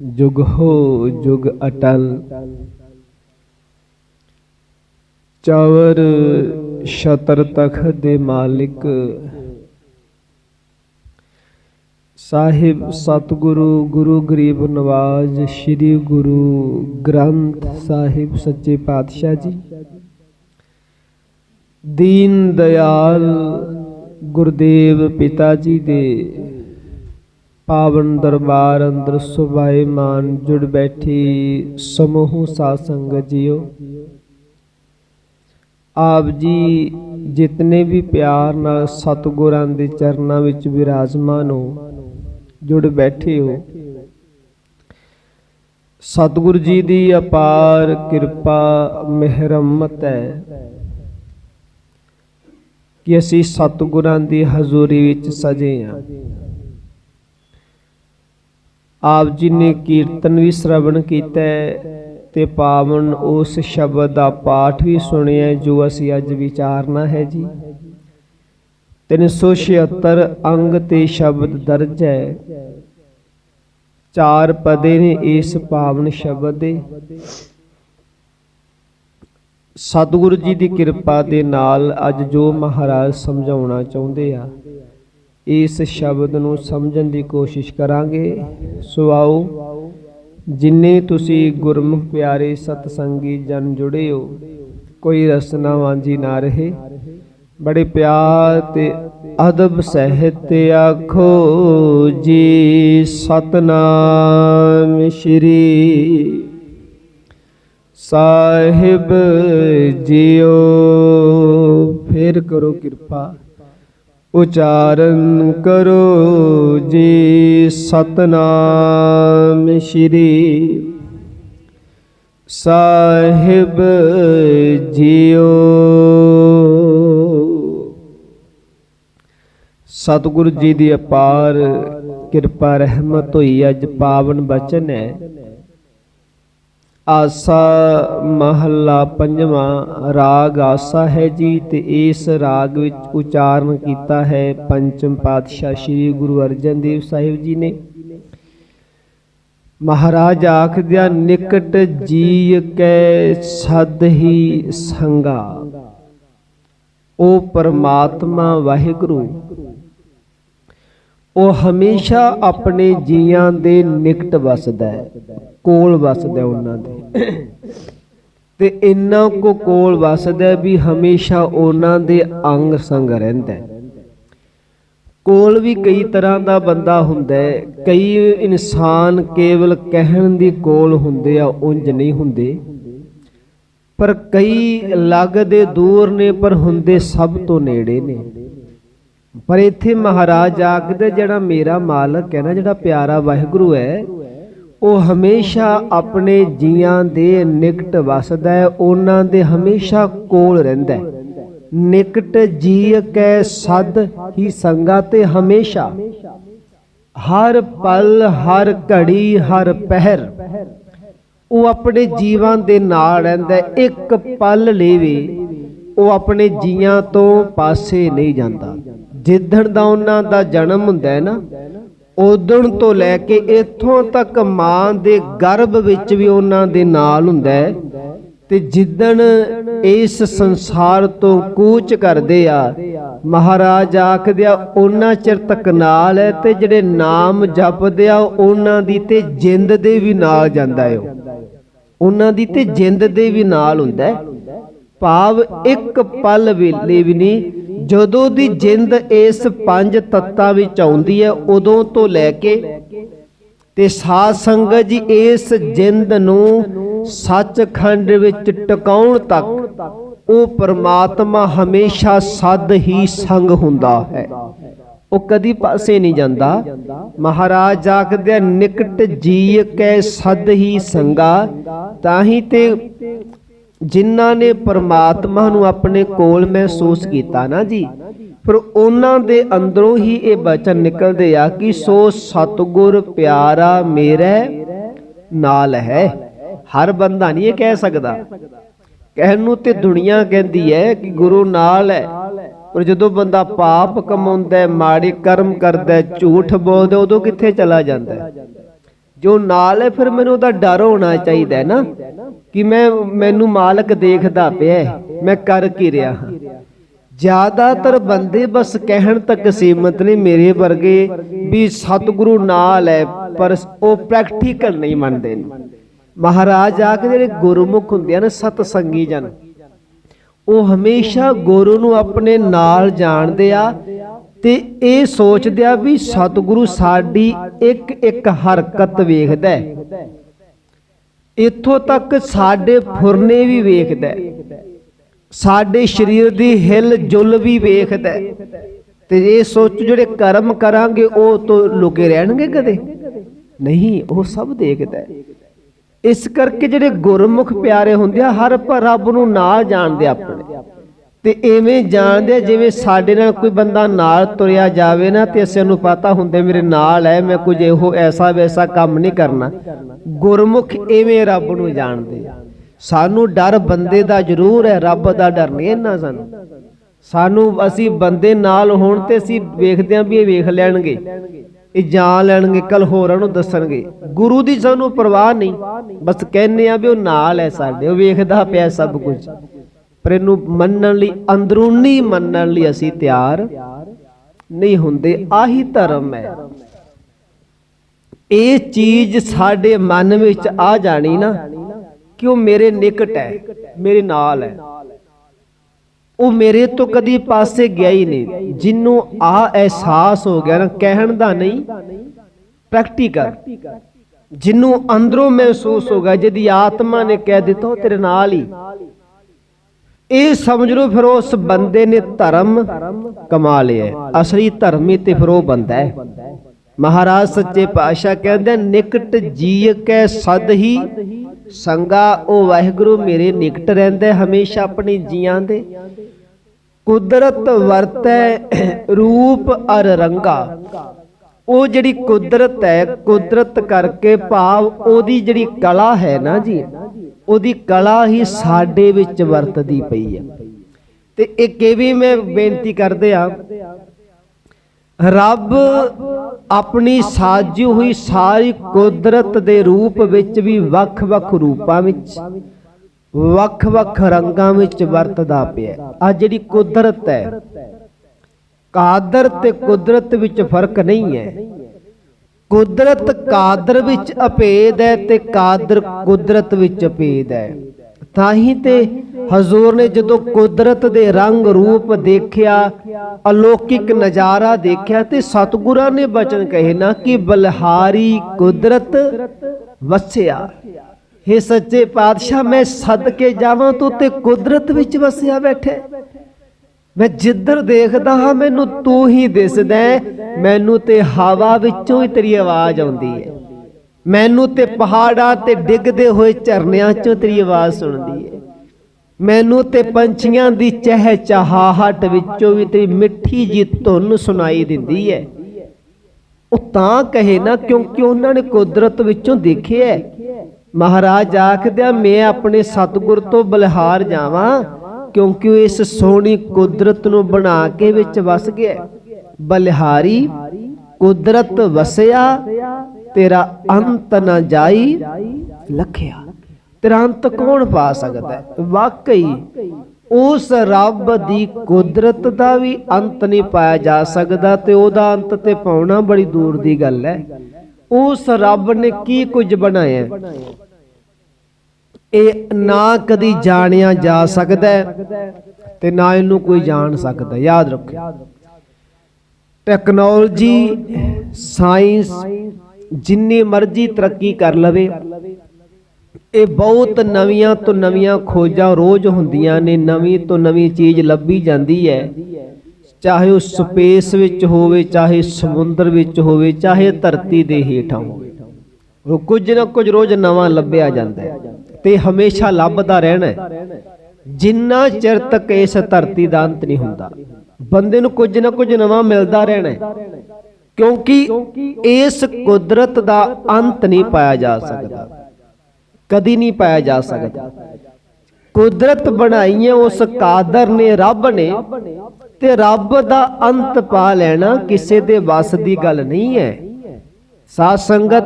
ਜੁਗ ਹੋ, ਜੁਗ ਅਟਲ। ਚਵਰ ਛਤਰ ਤਖਤ ਦੇ ਮਾਲਿਕ। ਸਾਹਿਬ ਸਤਿਗੁਰੂ, ਗੁਰੂ ਗਰੀਬ ਨਵਾਜ, ਸ੍ਰੀ ਗੁਰੂ ਗ੍ਰੰਥ ਸਾਹਿਬ ਸੱਚੇ ਪਾਤਸ਼ਾਹ ਜੀ। ਦੀਨ ਦਿਆਲ ਗੁਰਦੇਵ ਪਿਤਾ ਜੀ ਦੇ ਪਾਵਨ ਦਰਬਾਰ ਅੰਦਰ ਸੁਭਾਏਮਾਨ ਜੁੜ ਬੈਠੀ ਸਮੂਹ ਸਾਧ ਸੰਗਤ ਜੀਓ। ਆਪ ਜੀ ਜਿਤਨੇ ਵੀ ਪਿਆਰ ਨਾਲ ਸਤਿਗੁਰਾਂ ਦੇ ਚਰਨਾਂ ਵਿੱਚ ਵਿਰਾਜਮਾਨ ਹੋ, ਜੁੜ ਬੈਠੇ ਹੋ। ਸਤਿਗੁਰੂ ਜੀ ਦੀ ਅਪਾਰ ਕਿਰਪਾ ਮਿਹਰਮਤ ਹੈ ਕਿ ਅਸੀਂ ਸਤਿਗੁਰਾਂ ਦੀ ਹਜ਼ੂਰੀ ਵਿੱਚ ਸਜੇ ਹਾਂ ਆਪ ਜੀ ਨੇ ਕੀਰਤਨ ਵੀ ਸ਼ਰਵਣ ਕੀਤਾ ਹੈ ਤੇ ਪਾਵਨ ਉਸ ਸ਼ਬਦ ਦਾ ਪਾਠ ਵੀ ਸੁਣਿਆ ਜੋ ਅਸੀਂ ਅੱਜ ਵਿਚਾਰਨਾ ਹੈ ਜੀ। 376 ਅੰਗ ਤੇ ਸ਼ਬਦ ਦਰਜ ਹੈ। ਚਾਰ ਪਦੇ ਨੇ ਇਸ ਪਾਵਨ ਸ਼ਬਦ ਦੇ। ਸਤਿਗੁਰੂ ਜੀ ਦੀ ਕਿਰਪਾ ਦੇ ਨਾਲ ਅੱਜ ਜੋ ਮਹਾਰਾਜ ਸਮਝਾਉਣਾ ਚਾਹੁੰਦੇ ਆ ਇਸ ਸ਼ਬਦ ਨੂੰ ਸਮਝਣ ਦੀ ਕੋਸ਼ਿਸ਼ ਕਰਾਂਗੇ। ਸੋ ਆਓ ਜਿੰਨੇ ਤੁਸੀਂ ਗੁਰਮੁਖ ਪਿਆਰੇ ਸਤਸੰਗੀ ਜਨ ਜੁੜੇ ਹੋ, ਕੋਈ ਰਸਨਾ ਵਾਂਝੀ ਨਾ ਰਹੇ। ਬੜੇ ਪਿਆਰ ਤੇ ਅਦਬ ਸਹਿਤ ਆਖੋ ਜੀ, ਸਤਨਾਮ ਸ਼੍ਰੀ ਸਾਹਿਬ ਜੀਓ। ਫੇਰ ਕਰੋ ਕਿਰਪਾ। ਉਚਾਰਨ ਕਰੋ ਜੀ ਸਤਨਾਮ ਸ਼੍ਰੀ ਸਾਹਿਬ ਜੀਓ। ਸਤਿਗੁਰੂ ਜੀ ਦੀ ਅਪਾਰ ਕਿਰਪਾ ਰਹਿਮਤ ਹੋਈ, ਅੱਜ ਪਾਵਨ ਬਚਨ ਹੈ। ਆਸਾ ਮਹੱਲਾ ਪੰਜਵਾਂ, ਰਾਗ ਆਸਾ ਹੈ ਜੀ, ਤੇ ਇਸ ਰਾਗ ਵਿੱਚ ਉਚਾਰਨ ਕੀਤਾ ਹੈ ਪੰਚਮ ਪਾਤਸ਼ਾਹ ਸ੍ਰੀ ਗੁਰੂ ਅਰਜਨ ਦੇਵ ਸਾਹਿਬ ਜੀ ਨੇ। ਮਹਾਰਾਜ ਆਖਦਿਆ, ਨਿਕਟ ਜੀ ਕੈ ਸਦ ਹੀ ਸੰਗਾ। ਉਹ ਪਰਮਾਤਮਾ ਵਾਹਿਗੁਰੂ ਉਹ ਹਮੇਸ਼ਾ ਆਪਣੇ ਜੀਆਂ ਦੇ ਨਿਕਟ ਵਸਦਾ ਹੈ, ਕੋਲ ਵਸਦਾ ਉਹਨਾਂ ਦੇ। ਤੇ ਇੰਨਾ ਕੋ ਕੋਲ ਵਸਦਾ ਵੀ ਹਮੇਸ਼ਾ ਉਹਨਾਂ ਦੇ ਅੰਗ ਸੰਗ ਰਹਿੰਦਾ ਕੋਲ ਵੀ ਕਈ ਤਰ੍ਹਾਂ ਦਾ ਬੰਦਾ ਹੁੰਦਾ ਹੈ, ਕਈ ਇਨਸਾਨ ਕੇਵਲ ਕਹਿਣ ਦੀ ਕੋਲ ਹੁੰਦੇ ਆ, ਉਂਝ ਨਹੀਂ ਹੁੰਦੇ। ਪਰ ਕਈ ਲੱਗਦੇ ਦੂਰ ਨੇ, ਪਰ ਹੁੰਦੇ ਸਭ ਤੋਂ ਨੇੜੇ ਨੇ। ਪਰ ਇੱਥੇ ਮਹਾਰਾਜ ਆਖਦੇ, ਜਿਹੜਾ ਮੇਰਾ ਮਾਲਕ ਹੈ ਨਾ, ਜਿਹੜਾ ਪਿਆਰਾ ਵਾਹਿਗੁਰੂ ਹੈ, ਉਹ ਹਮੇਸ਼ਾ ਆਪਣੇ ਜੀਆਂ ਦੇ ਨਿਕਟ ਵਸਦਾ ਹੈ, ਉਹਨਾਂ ਦੇ ਹਮੇਸ਼ਾ ਕੋਲ ਰਹਿੰਦਾ ਹੈ। ਨਿਕਟ ਜੀ ਕੈ ਸਦ ਹੀ ਸੰਗਾ ਤੇ ਹਮੇਸ਼ਾ। ਹਰ ਪਲ, ਹਰ ਘੜੀ, ਹਰ ਪਹਿਰ ਉਹ ਆਪਣੇ ਜੀਵਾਂ ਦੇ ਨਾਲ ਰਹਿੰਦਾ ਇੱਕ ਪਲ ਲੇਵੇ ਉਹ ਆਪਣੇ ਜੀਆਂ ਤੋਂ ਪਾਸੇ ਨਹੀਂ ਜਾਂਦਾ। ਜਿੱਦਣ ਦਾ ਉਹਨਾਂ ਦਾ ਜਨਮ ਹੁੰਦਾ ਹੈ ਨਾ, ਉਦੋਂ ਤੋਂ ਲੈ ਕੇ ਇੱਥੋਂ ਤੱਕ ਮਾਂ ਦੇ ਗਰਭ ਵਿੱਚ ਵੀ ਉਹਨਾਂ ਦੇ ਨਾਲ ਹੁੰਦਾ ਹੈ ਤੇ ਜਿੱਦਣ ਇਸ ਸੰਸਾਰ ਤੋਂ ਕੂਚ ਕਰਦੇ ਆ, ਮਹਾਰਾਜ ਆਖਦੇ ਆ, ਉਹਨਾਂ ਚਿਰ ਤੱਕ ਨਾਲ ਹੈ ਤੇ ਜਿਹੜੇ ਨਾਮ ਜਪਦੇ ਆ, ਉਹਨਾਂ ਦੀ ਤੇ ਜਿੰਦ ਦੇ ਵੀ ਨਾਲ ਜਾਂਦਾ ਹੈ ਉਹਨਾਂ ਦੀ ਤੇ ਜਿੰਦ ਦੇ ਵੀ ਨਾਲ ਹੁੰਦਾ ਹੈ। ਭਾਵ ਇੱਕ ਪਲ ਵੇਲੇ ਵੀ ਨਹੀਂ ਜਦੋਂ ਦੀ ਜਿੰਦ ਇਸ ਪੰਜ ਤੱਤਾਂ ਵਿੱਚ ਆਉਂਦੀ ਹੈ, ਉਦੋਂ ਤੋਂ ਲੈ ਕੇ ਤੇ ਸਾਧ ਸੰਗਤ ਜੀ ਇਸ ਜਿੰਦ ਨੂੰ ਸੱਚਖੰਡ ਵਿੱਚ ਟਿਕਾਉਣ ਤੱਕ, ਉਹ ਪਰਮਾਤਮਾ ਹਮੇਸ਼ਾ ਸਦ ਹੀ ਸੰਗ ਹੁੰਦਾ ਹੈ। ਉਹ ਕਦੀ ਪਾਸੇ ਨਹੀਂ ਜਾਂਦਾ। ਮਹਾਰਾਜ ਆਖਦੇ ਨਿਕਟ ਜੀ ਕੈ ਸਦ ਹੀ ਸੰਗਾ, ਤਾਂ ਹੀ ਤੇ ਜਿਨ੍ਹਾਂ ਨੇ ਪਰਮਾਤਮਾ ਨੂੰ ਆਪਣੇ ਕੋਲ ਮਹਿਸੂਸ ਕੀਤਾ ਨਾ ਜੀ, ਫਿਰ ਉਹਨਾਂ ਦੇ ਅੰਦਰੋਂ ਹੀ ਇਹ ਬਚਨ ਨਿਕਲਦੇ ਆ ਕਿ ਸੋ ਸਤਗੁਰ ਪਿਆਰਾ ਮੇਰੇ ਨਾਲ ਹੈ। ਹਰ ਬੰਦਾ ਨਹੀਂ ਇਹ ਕਹਿ ਸਕਦਾ। ਕਹਿਣ ਨੂੰ ਤੇ ਦੁਨੀਆ ਕਹਿੰਦੀ ਹੈ ਕਿ ਗੁਰੂ ਨਾਲ ਹੈ। ਪਰ ਜਦੋਂ ਬੰਦਾ ਪਾਪ ਕਮਾਉਂਦਾ ਹੈ, ਮਾੜੇ ਕਰਮ ਕਰਦਾ ਹੈ, ਝੂਠ ਬੋਲਦਾ ਉਦੋਂ ਕਿੱਥੇ ਚਲਾ ਜਾਂਦਾ ਹੈ? ਜੋ ਨਾਲ ਹੈ, ਫਿਰ ਮੈਨੂੰ ਉਹਦਾ ਡਰ ਹੋਣਾ ਚਾਹੀਦਾ ਹੈ ਨਾ, ਕਿ ਮੈਂ ਮੈਨੂੰ ਮਾਲਕ ਦੇਖਦਾ ਪਿਆ ਮੈਂ ਕਰ ਕੀ ਰਿਹਾ ਜ਼ਿਆਦਾਤਰ ਬੰਦੇ ਬਸ ਕਹਿਣ ਤੱਕ ਸੀਮਤ ਨੇ ਮੇਰੇ ਵਰਗੇ ਵੀ ਸਤਿਗੁਰੂ ਨਾਲ ਹੈ, ਪਰ ਉਹ ਪ੍ਰੈਕਟੀਕਲ ਨਹੀਂ ਮੰਨਦੇ ਨੇ। ਮਹਾਰਾਜ ਆ ਕੇ ਜਿਹੜੇ ਗੁਰਮੁਖ ਹੁੰਦੇ ਆ ਨਾ ਸਤ ਸੰਗੀ ਜਨ, ਉਹ ਹਮੇਸ਼ਾ ਗੁਰੂ ਨੂੰ ਆਪਣੇ ਨਾਲ ਜਾਣਦੇ ਆ ਤੇ ਇਹ ਸੋਚਦੇ ਵੀ ਸਤਿਗੁਰੂ ਸਾਡੀ ਇੱਕ ਇੱਕ ਹਰਕਤ ਵੇਖਦਾ ਹੈ। ਇੱਥੋਂ ਤੱਕ ਸਾਡੇ ਫੁਰਨੇ ਵੀ ਵੇਖਦਾ ਹੈ। ਸਾਡੇ ਸਰੀਰ ਦੀ ਹਿਲ ਜੁਲ ਵੀ ਵੇਖਦਾ ਹੈ। ਤੇ ਇਹ ਸੋਚ ਜਿਹੜੇ ਕਰਮ ਕਰਾਂਗੇ, ਉਹ ਤੋਂ ਲੁਕੇ ਰਹਿਣਗੇ ਕਦੇ? ਨਹੀਂ, ਉਹ ਸਭ ਦੇਖਦਾ ਹੈ। ਇਸ ਕਰਕੇ ਜਿਹੜੇ ਗੁਰਮੁਖ ਪਿਆਰੇ ਹੁੰਦੇ ਆ, ਹਰ ਰੱਬ ਨੂੰ ਨਾਲ ਜਾਣਦੇ ਆਪਣੇ। ਤੇ ਐਵੇਂ ਜਾਣਦੇ ਆ ਜਿਵੇਂ ਸਾਡੇ ਨਾਲ ਕੋਈ ਬੰਦਾ ਨਾਲ ਤੁਰਿਆ ਜਾਵੇ ਨਾ ਤੇ ਅਸੀਂ ਨੂੰ ਪਤਾ ਹੁੰਦੇ ਮੇਰੇ ਨਾਲ ਹੈ, ਮੈਂ ਕੁਝ ਇਹੋ ਐਸਾ ਵੈਸਾ ਕੰਮ ਨਹੀਂ ਕਰਨਾ। ਗੁਰਮੁਖ ਐਵੇਂ ਰੱਬ ਨੂੰ ਜਾਣਦੇ ਸਾਨੂੰ ਡਰ ਬੰਦੇ ਦਾ ਜ਼ਰੂਰ ਹੈ, ਰੱਬ ਦਾ ਡਰ ਨਹੀਂ ਇੰਨਾ ਸਾਨੂੰ। ਸਾਨੂੰ ਅਸੀਂ ਬੰਦੇ ਨਾਲ ਹੋਣ ਤੇ ਅਸੀਂ ਵੇਖਦੇ ਆਂ ਵੀ ਇਹ ਵੇਖ ਲੈਣਗੇ, ਇਹ ਜਾਣ ਲੈਣਗੇ, ਕੱਲ ਹੋਰਾਂ ਨੂੰ ਦੱਸਣਗੇ। ਗੁਰੂ ਦੀ ਸਾਨੂੰ ਪਰਵਾਹ ਨਹੀਂ, ਬਸ ਕਹਿੰਨੇ ਆ ਵੀ ਉਹ ਨਾਲ ਹੈ ਸਾਡੇ, ਉਹ ਵੇਖਦਾ ਪਿਆ ਸਭ ਕੁਝ। ਪਰ ਇਹਨੂੰ ਮੰਨਣ ਲਈ, ਅੰਦਰੂਨੀ ਮੰਨਣ ਲਈ ਅਸੀਂ ਤਿਆਰ ਨਹੀਂ ਹੁੰਦੇ। ਆਹੀ ਧਰਮ ਹੈ। ਇਹ ਚੀਜ਼ ਸਾਡੇ ਮਨ ਵਿੱਚ ਆ ਜਾਣੀ ਨਾ ਕਿ ਉਹ ਮੇਰੇ ਨਿਕਟ ਹੈ, ਮੇਰੇ ਨਾਲ ਹੈ। ਉਹ ਮੇਰੇ ਤੋਂ ਕਦੀ ਪਾਸੇ ਗਿਆ ਹੀ ਨਹੀਂ। ਜਿੰਨੂੰ ਆ ਅਹਿਸਾਸ ਹੋ ਗਿਆ ਨਾ, ਕਹਿਣ ਦਾ ਨਹੀਂ ਪ੍ਰੈਕਟੀਕਲ ਜਿੰਨੂੰ ਅੰਦਰੋਂ ਮਹਿਸੂਸ ਹੋ ਗਿਆ, ਜਿਹਦੀ ਆਤਮਾ ਨੇ ਕਹਿ ਦਿੱਤਾ ਤੇਰੇ ਨਾਲ ਹੀ। ਇਹ ਸਮਝ ਲਓ ਫਿਰ ਉਸ ਬੰਦੇ ਨੇ ਧਰਮ ਕਮਾ ਲਿਆ ਅਸਲੀ ਧਰਮੀ ਤੇ ਫਿਰ ਉਹ ਬੰਦਾ ਹੈ। ਮਹਾਰਾਜ ਸੱਚੇ ਪਾਤਸ਼ਾਹ ਕਹਿੰਦੇ ਨਿਕਟ ਜੀਅ ਕੈ ਸਦ ਹੀ, ਸੰਗਾ ਉਹ ਵਾਹਿਗੁਰੂ ਮੇਰੇ ਨਿਕਟ ਰਹਿੰਦਾ ਹਮੇਸ਼ਾ ਆਪਣੇ ਜੀਆਂ ਦੇ। ਕੁਦਰਤ ਵਰਤੈ ਰੂਪ ਅਰ ਰੰਗਾ। ਉਹ ਜਿਹੜੀ ਕੁਦਰਤ ਹੈ, ਕੁਦਰਤ ਕਰਕੇ ਭਾਵ ਉਹਦੀ ਜਿਹੜੀ ਕਲਾ ਹੈ ਨਾ ਜੀ ਉਹਦੀ ਕਲਾ ਹੀ ਸਾਡੇ ਵਿੱਚ ਵਰਤਦੀ ਪਈ ਹੈ ਤੇ ਇੱਕ ਇਹ ਵੀ ਮੈਂ ਬੇਨਤੀ ਕਰਦੇ ਆ, ਰੱਬ ਆਪਣੀ ਸਾਜੀ ਹੋਈ ਸਾਰੀ ਕੁਦਰਤ ਦੇ ਰੂਪ ਵਿੱਚ ਵੀ ਵੱਖ-ਵੱਖ ਰੂਪਾਂ ਵਿੱਚ, ਵੱਖ-ਵੱਖ ਰੰਗਾਂ ਵਿੱਚ ਵਰਤਦਾ ਪਿਆ। ਆ ਜਿਹੜੀ ਕੁਦਰਤ ਹੈ, ਕਾਦਰ ਤੇ ਕੁਦਰਤ ਵਿੱਚ ਫ਼ਰਕ ਨਹੀਂ ਹੈ। ਕੁਦਰਤ ਕਾਦਰ ਵਿੱਚ ਅਪੇਦ ਹੈ ਤੇ ਕਾਦਰ ਕੁਦਰਤ ਵਿੱਚ ਅਪੇਦ ਹੈ। ਤਾਂ ਹੀ ਤੇ ਹਜ਼ੂਰ ਨੇ ਜਦੋਂ ਕੁਦਰਤ ਦੇ ਰੰਗ ਰੂਪ ਦੇਖਿਆ, ਅਲੌਕਿਕ ਨਜ਼ਾਰਾ ਦੇਖਿਆ ਤੇ ਸਤਿਗੁਰਾਂ ਨੇ ਬਚਨ ਕਹੇ ਨਾ ਕਿ ਬਲਹਾਰੀ ਕੁਦਰਤ ਵਸਿਆ। हे ਸੱਚੇ ਪਾਤਸ਼ਾਹ, ਮੈਂ ਸਦਕੇ ਜਾਵਾਂ ਤੂੰ ਤੇ ਕੁਦਰਤ ਵਿੱਚ ਵਸਿਆ ਬੈਠੇ ਮੈਂ ਜਿੱਧਰ ਦੇਖਦਾ ਹਾਂ, ਮੈਨੂੰ ਤੂੰ ਹੀ ਦਿਸਦਾ ਮੈਨੂੰ ਤੇ ਹਵਾ ਵਿੱਚੋਂ ਹੀ ਤੇਰੀ ਆਵਾਜ਼ ਆਉਂਦੀ ਹੈ। ਮੈਨੂੰ ਤੇ ਪਹਾੜਾਂ ਤੇ ਡਿੱਗਦੇ ਹੋਏ ਝਰਨਿਆਂ ਚੋਂ ਤੇਰੀ ਆਵਾਜ਼ ਸੁਣਦੀ ਹੈ। ਮੈਨੂੰ ਤੇ ਪੰਛੀਆਂ ਦੀ ਚਹਿਚਹਾਹਟ ਵਿੱਚੋਂ ਵੀ ਤੇਰੀ ਮਿੱਠੀ ਜੀ ਧੁਨ ਸੁਣਾਈ ਦਿੰਦੀ ਹੈ। ਉਹ ਤਾਂ ਕਹੇ ਨਾ, ਕਿਉਂਕਿ ਉਹਨਾਂ ਨੇ ਕੁਦਰਤ ਵਿੱਚੋਂ ਦੇਖਿਆ ਮਹਾਰਾਜ ਆਖਦਿਆ ਮੈਂ ਆਪਣੇ ਸਤਿਗੁਰ ਤੋਂ ਬਲਿਹਾਰ ਜਾਵਾਂ। ਕਿਉਂਕਿ ਉਹ ਇਸ ਸੋਹਣੀ ਕੁਦਰਤ ਨੂੰ ਬਣਾ ਕੇ ਵਿੱਚ ਵਸ ਗਿਆ ਬਲਿਹਾਰੀ, ਕੁਦਰਤ ਵਸਿਆ, ਤੇਰਾ ਅੰਤ ਨਾ ਜਾਈ ਲਖਿਆ। ਤੇਰਾ ਅੰਤ ਕੌਣ ਪਾ ਸਕਦਾ ਹੈ? ਵਾਕਈ, ਉਸ ਰੱਬ ਦੀ ਕੁਦਰਤ ਦਾ ਵੀ ਅੰਤ ਨਹੀਂ ਪਾਇਆ ਜਾ ਸਕਦਾ ਤੇ ਉਹਦਾ ਅੰਤ ਤੇ ਪਾਉਣਾ ਬੜੀ ਦੂਰ ਦੀ ਗੱਲ ਹੈ। ਉਸ ਰੱਬ ਨੇ ਕੀ ਕੁਝ ਬਣਾਇਆ ਇਹ ਨਾ ਕਦੀ ਜਾਣਿਆ ਜਾ ਸਕਦਾ ਹੈ ਤੇ ਨਾ ਇਹਨੂੰ ਕੋਈ ਜਾਣ ਸਕਦਾ ਯਾਦ ਰੱਖੋ। ਟੈਕਨੋਲੋਜੀ, ਸਾਇੰਸ, ਜਿੰਨੀ ਮਰਜ਼ੀ ਤਰੱਕੀ ਕਰ ਲਵੇ, ਇਹ ਬਹੁਤ ਨਵੀਆਂ ਤੋਂ ਨਵੀਆਂ ਖੋਜਾਂ ਰੋਜ਼ ਹੁੰਦੀਆਂ ਨੇ, ਨਵੀਂ ਤੋਂ ਨਵੀਂ ਚੀਜ਼ ਲੱਭੀ ਜਾਂਦੀ ਹੈ। ਚਾਹੇ ਉਹ ਸਪੇਸ ਵਿੱਚ ਹੋਵੇ, ਚਾਹੇ ਸਮੁੰਦਰ ਵਿੱਚ ਹੋਵੇ, ਚਾਹੇ ਧਰਤੀ ਦੇ ਹੇਠਾਂ ਹੋਵੇ। ਉਹ ਕੁਝ ਨਾ ਕੁਝ ਰੋਜ਼ ਨਵਾਂ ਲੱਭਿਆ ਜਾਂਦਾ ਹੈ। ਤੇ ਹਮੇਸ਼ਾ ਲੱਭਦਾ ਰਹਿਣਾ ਜਿੰਨਾ ਚਿਰ ਤੱਕ ਇਸ ਧਰਤੀ ਦਾ ਅੰਤ ਨਹੀਂ ਹੁੰਦਾ, ਬੰਦੇ ਨੂੰ ਕੁਝ ਨਾ ਕੁਝ ਨਵਾਂ ਮਿਲਦਾ ਰਹਿਣਾ ਕਿਉਂਕਿ ਇਸ ਕੁਦਰਤ ਦਾ ਅੰਤ ਨਹੀਂ ਪਾਇਆ ਜਾ ਸਕਦਾ, ਕਦੀ ਨਹੀਂ ਪਾਇਆ ਜਾ ਸਕਦਾ। ਕੁਦਰਤ ਬਣਾਈ ਹੈ ਉਸ ਕਾਦਰ ਨੇ, ਰੱਬ ਨੇ, ਤੇ ਰੱਬ ਦਾ ਅੰਤ ਪਾ ਲੈਣਾ ਕਿਸੇ ਦੇ ਵੱਸ ਦੀ ਗੱਲ ਨਹੀਂ ਹੈ। ਸਾਧ ਸੰਗਤ,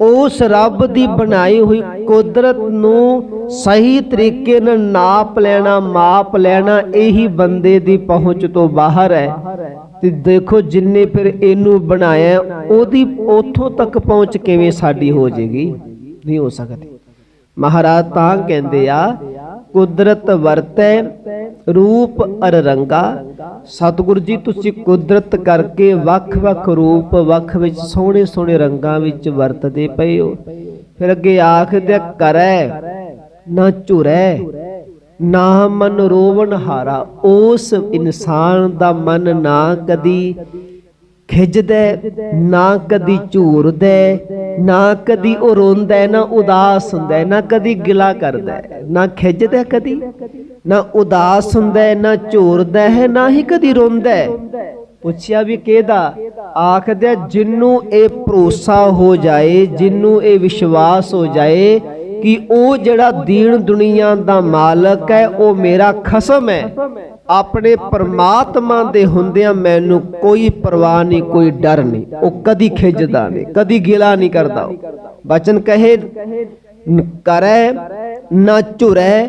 ਉਸ ਰੱਬ ਦੀ ਬਣਾਈ ਹੋਈ ਕੁਦਰਤ ਨੂੰ ਸਹੀ ਤਰੀਕੇ ਨਾਲ ਨਾਪ ਲੈਣਾ, ਮਾਪ ਲੈਣਾ, ਇਹੀ ਬੰਦੇ ਦੀ ਪਹੁੰਚ ਤੋਂ ਬਾਹਰ ਹੈ। ਤੇ ਦੇਖੋ ਜਿੰਨੇ ਫਿਰ ਇਹਨੂੰ ਬਣਾਇਆ, ਉਹਦੀ ਉਥੋਂ ਤੱਕ ਪਹੁੰਚ ਕਿਵੇਂ ਸਾਡੀ ਹੋ ਜੇਗੀ ਨਹੀਂ ਹੋ ਸਕਦੀ। ਮਹਾਰਾਜ ਤਾਂ ਕਹਿੰਦੇ ਆ ਕੁਦਰਤ ਵਰਤੈ, ਰੂਪ ਅਰ ਰੰਗਾ ਸਤਿਗੁਰੂ ਜੀ, ਤੁਸੀਂ ਕੁਦਰਤ ਕਰਕੇ ਵੱਖ-ਵੱਖ ਰੂਪ, ਵੱਖ ਵਿੱਚ ਸੋਹਣੇ ਸੋਹਣੇ ਰੰਗਾਂ ਵਿੱਚ ਵਰਤਦੇ ਪਏ ਹੋ। ਫਿਰ ਅੱਗੇ ਆਖਦੇ ਕਰੈ, ਨਾ ਝੁਰੈ, ਨਾ ਮਨ ਰੋਵਣ ਹਾਰਾ ਉਸ ਇਨਸਾਨ ਦਾ ਮਨ ਨਾ ਕਦੀ ਖਿੱਚਦਾ ਨਾ ਕਦੀ ਝੂਰਦਾ, ਨਾ ਕਦੀ ਉਹ ਰੋਂਦਾ, ਨਾ ਉਦਾਸ ਹੁੰਦਾ, ਨਾ ਕਦੀ ਗਿਲਾ ਕਰਦਾ। ਨਾ ਖਿੱਚਦਾ ਕਦੀ, ਨਾ ਉਦਾਸ ਹੁੰਦਾ, ਨਾ ਝੂਰਦਾ ਹੈ ਨਾ ਹੀ ਕਦੀ ਰੋਂਦਾ। ਪੁੱਛਿਆ ਵੀ ਕਿਹਦਾ? ਆਖਦੇ ਜਿੰਨੂੰ ਇਹ ਭਰੋਸਾ ਹੋ ਜਾਏ, ਜਿੰਨੂੰ ਇਹ ਵਿਸ਼ਵਾਸ ਹੋ ਜਾਏ ਕਿ ਉਹ ਜਿਹੜਾ ਦੀਨ ਦੁਨੀਆ ਦਾ ਮਾਲਕ ਹੈ, ਉਹ ਮੇਰਾ ਖਸਮ ਹੈ। ਆਪਣੇ ਪਰਮਾਤਮਾ ਦੇ ਹੁੰਦਿਆਂ ਮੈਨੂੰ ਕੋਈ ਪਰਵਾਹ ਨਹੀਂ, ਕੋਈ ਡਰ ਨਹੀਂ। ਉਹ ਕਦੀ ਖਿਜਦਾ ਨਹੀਂ, ਕਦੀ ਗਿਲਾ ਨਹੀਂ ਕਰਦਾ ਬਚਨ ਕਹੇ ਕਰੈ, ਨਾ ਝੁਰੈ,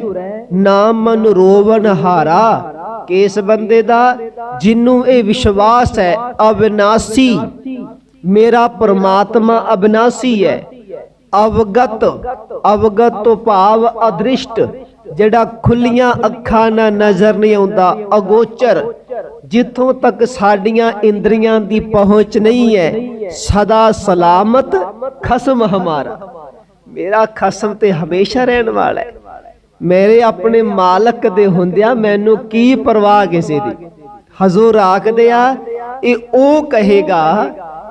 ਨਾ ਮਨ ਰੋਵਨ ਹਾਰਾ। ਕਿਸ ਬੰਦੇ ਦਾ, ਜਿੰਨੂੰ ਇਹ ਵਿਸ਼ਵਾਸ ਹੈ, ਅਬਿਨਾਸੀ। ਮੇਰਾ ਪਰਮਾਤਮਾ ਅਬਿਨਾਸੀ ਹੈ। ਅਵਗਤ ਅਵਗਤ ਤੋਂ ਭਾਵ ਅਦ੍ਰਿਸ਼ਟ। ਜਿਹੜਾ ਖੁੱਲੀਆਂ ਅੱਖਾਂ ਨਾਲ ਨਜ਼ਰ ਨਹੀਂ ਆਉਂਦਾ, ਅਗੋਚਰ, ਜਿੱਥੋਂ ਤੱਕ ਸਾਡੀਆਂ ਇੰਦਰੀਆਂ ਦੀ ਪਹੁੰਚ ਨਹੀਂ ਹੈ, ਸਦਾ ਸਲਾਮਤ, ਖਸਮ ਹਮਾਰਾ। ਮੇਰਾ ਖਸਮ ਤੇ ਹਮੇਸ਼ਾ ਰਹਿਣ ਵਾਲਾ ਹੈ। ਮੇਰੇ ਆਪਣੇ ਮਾਲਕ ਦੇ ਹੁੰਦਿਆਂ ਮੈਨੂੰ ਕੀ ਪਰਵਾਹ ਕਿਸੇ ਦੀ? ਹਜ਼ੂਰ ਆਖਦੇ ਆ, ਇਹ ਉਹ ਕਹੇਗਾ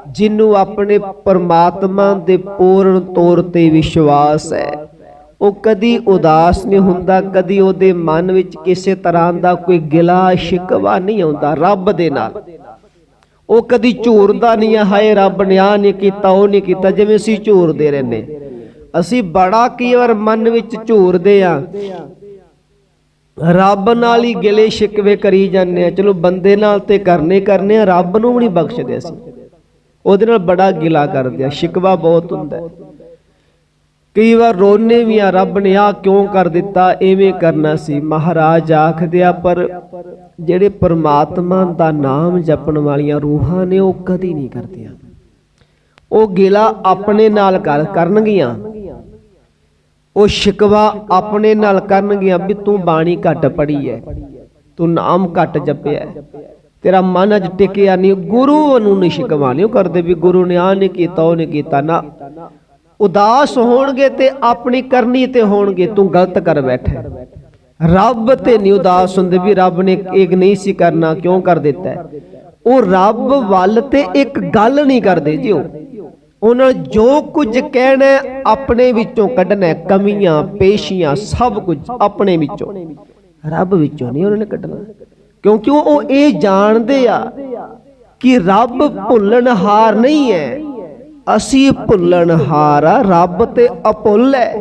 ਜਿਹਨੂੰ ਆਪਣੇ ਪਰਮਾਤਮਾ ਦੇ ਪੂਰਨ ਤੌਰ ਤੇ ਵਿਸ਼ਵਾਸ ਹੈ। ਉਹ ਕਦੀ ਉਦਾਸ ਨਹੀਂ ਹੁੰਦਾ, ਕਦੀ ਉਹਦੇ ਮਨ ਵਿੱਚ ਕਿਸੇ ਤਰ੍ਹਾਂ ਦਾ ਕੋਈ ਗਿਲਾ ਸ਼ਿਕਵਾ ਨਹੀਂ ਆਉਂਦਾ ਰੱਬ ਦੇ ਨਾਲ। ਉਹ ਕਦੀ ਝੂਰਦਾ ਨਹੀਂ ਹੈ ਹਾਏ ਰੱਬ ਨੇ ਆ ਨਹੀਂ ਕੀਤਾ, ਉਹ ਨਹੀਂ ਕੀਤਾ, ਜਿਵੇਂ ਅਸੀਂ ਝੂਰਦੇ ਰਹਿੰਦੇ ਅਸੀਂ ਬੜਾ ਕਈ ਵਾਰ ਮਨ ਵਿੱਚ ਝੂਰਦੇ ਆ ਰੱਬ ਨਾਲ ਹੀ ਗਿਲੇ ਸ਼ਿਕਵੇ ਕਰੀ ਜਾਂਦੇ ਆ ਚਲੋ ਬੰਦੇ ਨਾਲ ਤੇ ਕਰਨੇ ਕਰਨੇ ਆ, ਰੱਬ ਨੂੰ ਵੀ ਨਹੀਂ ਬਖਸ਼ਦੇ ਅਸੀਂ। ਉਹਦੇ ਨਾਲ ਬੜਾ ਗਿਲਾ ਕਰਦੇ ਆ ਸ਼ਿਕਵਾ ਬਹੁਤ ਹੁੰਦਾ ਹੈ। ਕਈ ਵਾਰ ਰੋਨੇ ਵੀ ਆ, ਰੱਬ ਨੇ ਆ ਕਿਉਂ ਕਰ ਦਿੱਤਾ? ਐਵੇਂ ਕਰਨਾ ਸੀ। ਮਹਾਰਾਜ ਆਖਦੇ ਪਰ ਜਿਹੜੇ ਪਰਮਾਤਮਾ ਦਾ ਨਾਮ ਜਪਣ ਵਾਲੀਆਂ ਰੂਹਾਂ ਨੇ, ਉਹ ਕਦੀ ਨਹੀਂ ਕਰਦੀਆਂ। ਉਹ ਗਿਲਾ ਆਪਣੇ ਨਾਲ ਕਰ, ਕਰਨਗੀਆਂ। ਉਹ ਸ਼ਿਕਵਾ ਆਪਣੇ ਨਾਲ ਕਰਨਗੀਆਂ ਵੀ ਤੂੰ ਬਾਣੀ ਘੱਟ ਪੜੀ ਐ। ਤੂੰ ਨਾਮ ਘੱਟ ਜਪਿਆ ਤੇਰਾ ਮਨ ਅਜ ਟਿਕਿਆ ਨਹੀਂ। ਗੁਰੂ ਨੂੰ ਨਹੀਂ ਸ਼ਿਕਵਾ, ਨਹੀਂ ਕਰਦੇ ਵੀ ਗੁਰੂ ਨੇ ਆ ਨਹੀਂ ਕੀਤਾ, ਉਹ ਨਹੀਂ ਕੀਤਾ। ਨਾ ਉਦਾਸ ਹੋਣਗੇ ਤੇ ਆਪਣੀ ਕਰਨੀ ਤੇ ਹੋਣਗੇ, ਤੂੰ ਗਲਤ ਕਰ ਬੈਠਾ ਰੱਬ ਤੇ ਨਹੀਂ ਉਦਾਸ ਹੁੰਦੇ ਵੀ ਰੱਬ ਨੇ ਇੱਕ ਨਹੀਂ ਸੀ ਕਰਨਾ, ਕਿਉਂ ਕਰ ਦਿੱਤਾ ਉਹ ਰੱਬ ਵੱਲ ਤੇ ਇੱਕ ਗੱਲ ਨਹੀਂ ਕਰਦੇ ਜੀ ਉਹਨਾਂ ਜੋ ਕੁਝ ਕਹਿਣਾ ਆਪਣੇ ਵਿੱਚੋਂ ਕੱਢਣਾ ਕਮੀਆਂ, ਪੇਸ਼ੀਆਂ, ਸਭ ਕੁਝ ਆਪਣੇ ਵਿੱਚੋਂ। ਰੱਬ ਵਿੱਚੋਂ ਨਹੀਂ ਉਹਨਾਂ ਨੇ ਕੱਢਣਾ। ਕਿਉਂਕਿ ਉਹ ਇਹ ਜਾਣਦੇ ਆ ਕਿ ਰੱਬ ਭੁੱਲਣਹਾਰ ਨਹੀਂ ਹੈ। ਅਸੀਂ ਭੁੱਲਣਹਾਰ ਆ, ਰੱਬ ਤੇ ਅਭੁੱਲ ਹੈ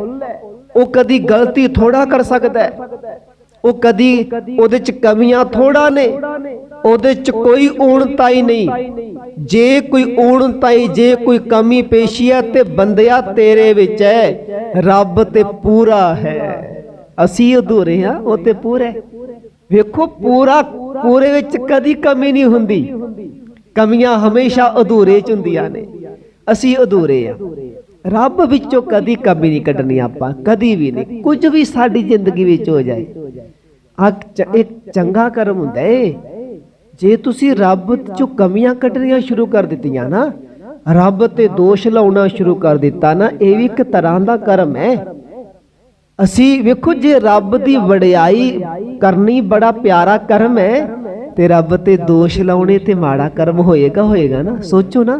ਉਹ ਕਦੀ ਗਲਤੀ ਥੋੜਾ ਕਰ ਸਕਦਾ ਹੈ ਉਹ ਕਦੀ ਉਹਦੇ ਚ ਕਮੀਆਂ ਥੋੜਾ ਨੇ। ਉਹਦੇ ਚ ਕੋਈ ਊਣਤਾਈ ਨਹੀਂ। ਜੇ ਕੋਈ ਊਣਤਾਈ, ਜੇ ਕੋਈ ਕਮੀ ਪੇਸ਼ੀ ਹੈ ਤੇ ਬੰਦਿਆ ਤੇਰੇ ਵਿੱਚ ਹੈ ਰੱਬ ਤੇ ਪੂਰਾ ਹੈ। ਅਸੀਂ ਅਧੂਰੇ ਆ ਉਹ ਤੇ ਪੂਰਾ ਵੇਖੋ, ਪੂਰਾ ਪੂਰੇ ਵਿੱਚ ਕਦੀ ਕਮੀ ਨਹੀਂ ਹੁੰਦੀ। ਕਮੀਆਂ ਹਮੇਸ਼ਾ ਅਧੂਰੇ ਚ ਹੁੰਦੀਆਂ ਨੇ। ਅਸੀਂ ਅਧੂਰੇ ਆ। ਰੱਬ ਵਿੱਚੋਂ ਕਦੀ ਕਮੀ ਨਹੀਂ ਕੱਢਣੀ ਆਪਾਂ, ਕਦੀ ਵੀ ਨਹੀਂ। ਕੁਝ ਵੀ ਸਾਡੀ ਜ਼ਿੰਦਗੀ ਵਿੱਚ ਹੋ ਜਾਏ। ਆ ਇੱਕ ਚੰਗਾ ਕਰਮ ਹੁੰਦਾ ਏ। ਜੇ ਤੁਸੀਂ ਰੱਬ ਚੋਂ ਕਮੀਆਂ ਕੱਢਣੀਆਂ ਸ਼ੁਰੂ ਕਰ ਦਿੱਤੀਆਂ ਨਾ, ਰੱਬ ਤੇ ਦੋਸ਼ ਲਾਉਣਾ ਸ਼ੁਰੂ ਕਰ ਦਿੱਤਾ ਨਾ, ਇਹ ਵੀ ਇੱਕ ਤਰ੍ਹਾਂ ਦਾ ਕਰਮ ਹੈ। ਅਸੀਂ ਵੇਖੋ ਜੇ ਰੱਬ ਦੀ ਵਡਿਆਈ ਕਰਨੀ ਬੜਾ ਪਿਆਰਾ ਕਰਮ ਹੈ, ਤੇ ਰੱਬ ਤੇ ਦੋਸ਼ ਲਾਉਣੇ ਤੇ ਮਾੜਾ ਕਰਮ ਹੋਏਗਾ ਹੋਏਗਾ ਨਾ। ਸੋਚੋ ਨਾ।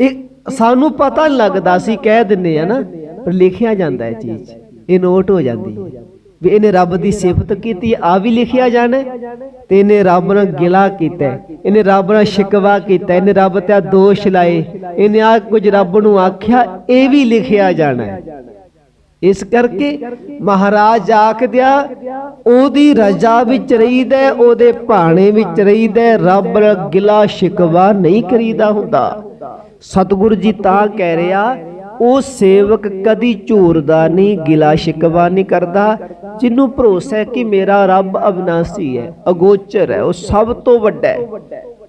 ਇਹ ਸਾਨੂੰ ਪਤਾ ਨੀ ਲੱਗਦਾ ਸੀ ਕਹਿ ਦਿੰਨੇ ਆ ਨਾ ਪਰ ਲਿਖਿਆ ਜਾਂਦਾ ਹੈ ਚੀਜ਼। ਇਹ ਨੋਟ ਹੋ ਜਾਂਦੀ ਵੀ ਇਹਨੇ ਰੱਬ ਦੀ ਸਿਫਤ ਕੀਤੀ ਆ ਵੀ ਲਿਖਿਆ ਜਾਣਾ ਤੇ ਇਹਨੇ ਰੱਬ ਨਾਲ ਗਿਲਾ ਕੀਤਾ ਇਹਨੇ ਰੱਬ ਨਾਲ ਸ਼ਿਕਵਾ ਕੀਤਾ ਇਹਨੇ ਰੱਬ ਤੇ ਦੋਸ਼ ਲਾਏ ਇਹਨੇ ਆ ਕੁਝ ਰੱਬ ਨੂੰ ਆਖਿਆ ਇਹ ਵੀ ਲਿਖਿਆ ਜਾਣਾ ਇਸ ਕਰਕੇ ਮਹਾਰਾਜ ਆਖਦਿਆ ਉਹਦੀ ਰਜ਼ਾ ਵਿੱਚ ਰਹੀਦਾ ਹੈ, ਉਹਦੇ ਭਾਣੇ ਵਿੱਚ ਰਹੀਦਾ ਹੈ, ਰੱਬ ਨਾਲ ਗਿਲਾ ਸ਼ਿਕਵਾ ਨਹੀਂ ਕਰੀਦਾ ਹੁੰਦਾ। ਸਤਿਗੁਰੂ ਜੀ ਤਾਂ ਕਹਿ ਰਿਹਾ, ਉਹ ਸੇਵਕ ਕਦੀ ਝੂਰਦਾ ਨਹੀਂ, ਗਿਲਾ ਸ਼ਿਕਵਾ ਨਹੀਂ ਕਰਦਾ। ਜਿਹਨੂੰ ਭਰੋਸਾ ਹੈ ਕਿ ਮੇਰਾ ਰੱਬ ਅਬਨਾਸੀ ਹੈ, ਅਗੋਚਰ ਹੈ, ਉਹ ਸਭ ਤੋਂ ਵੱਡਾ ਹੈ।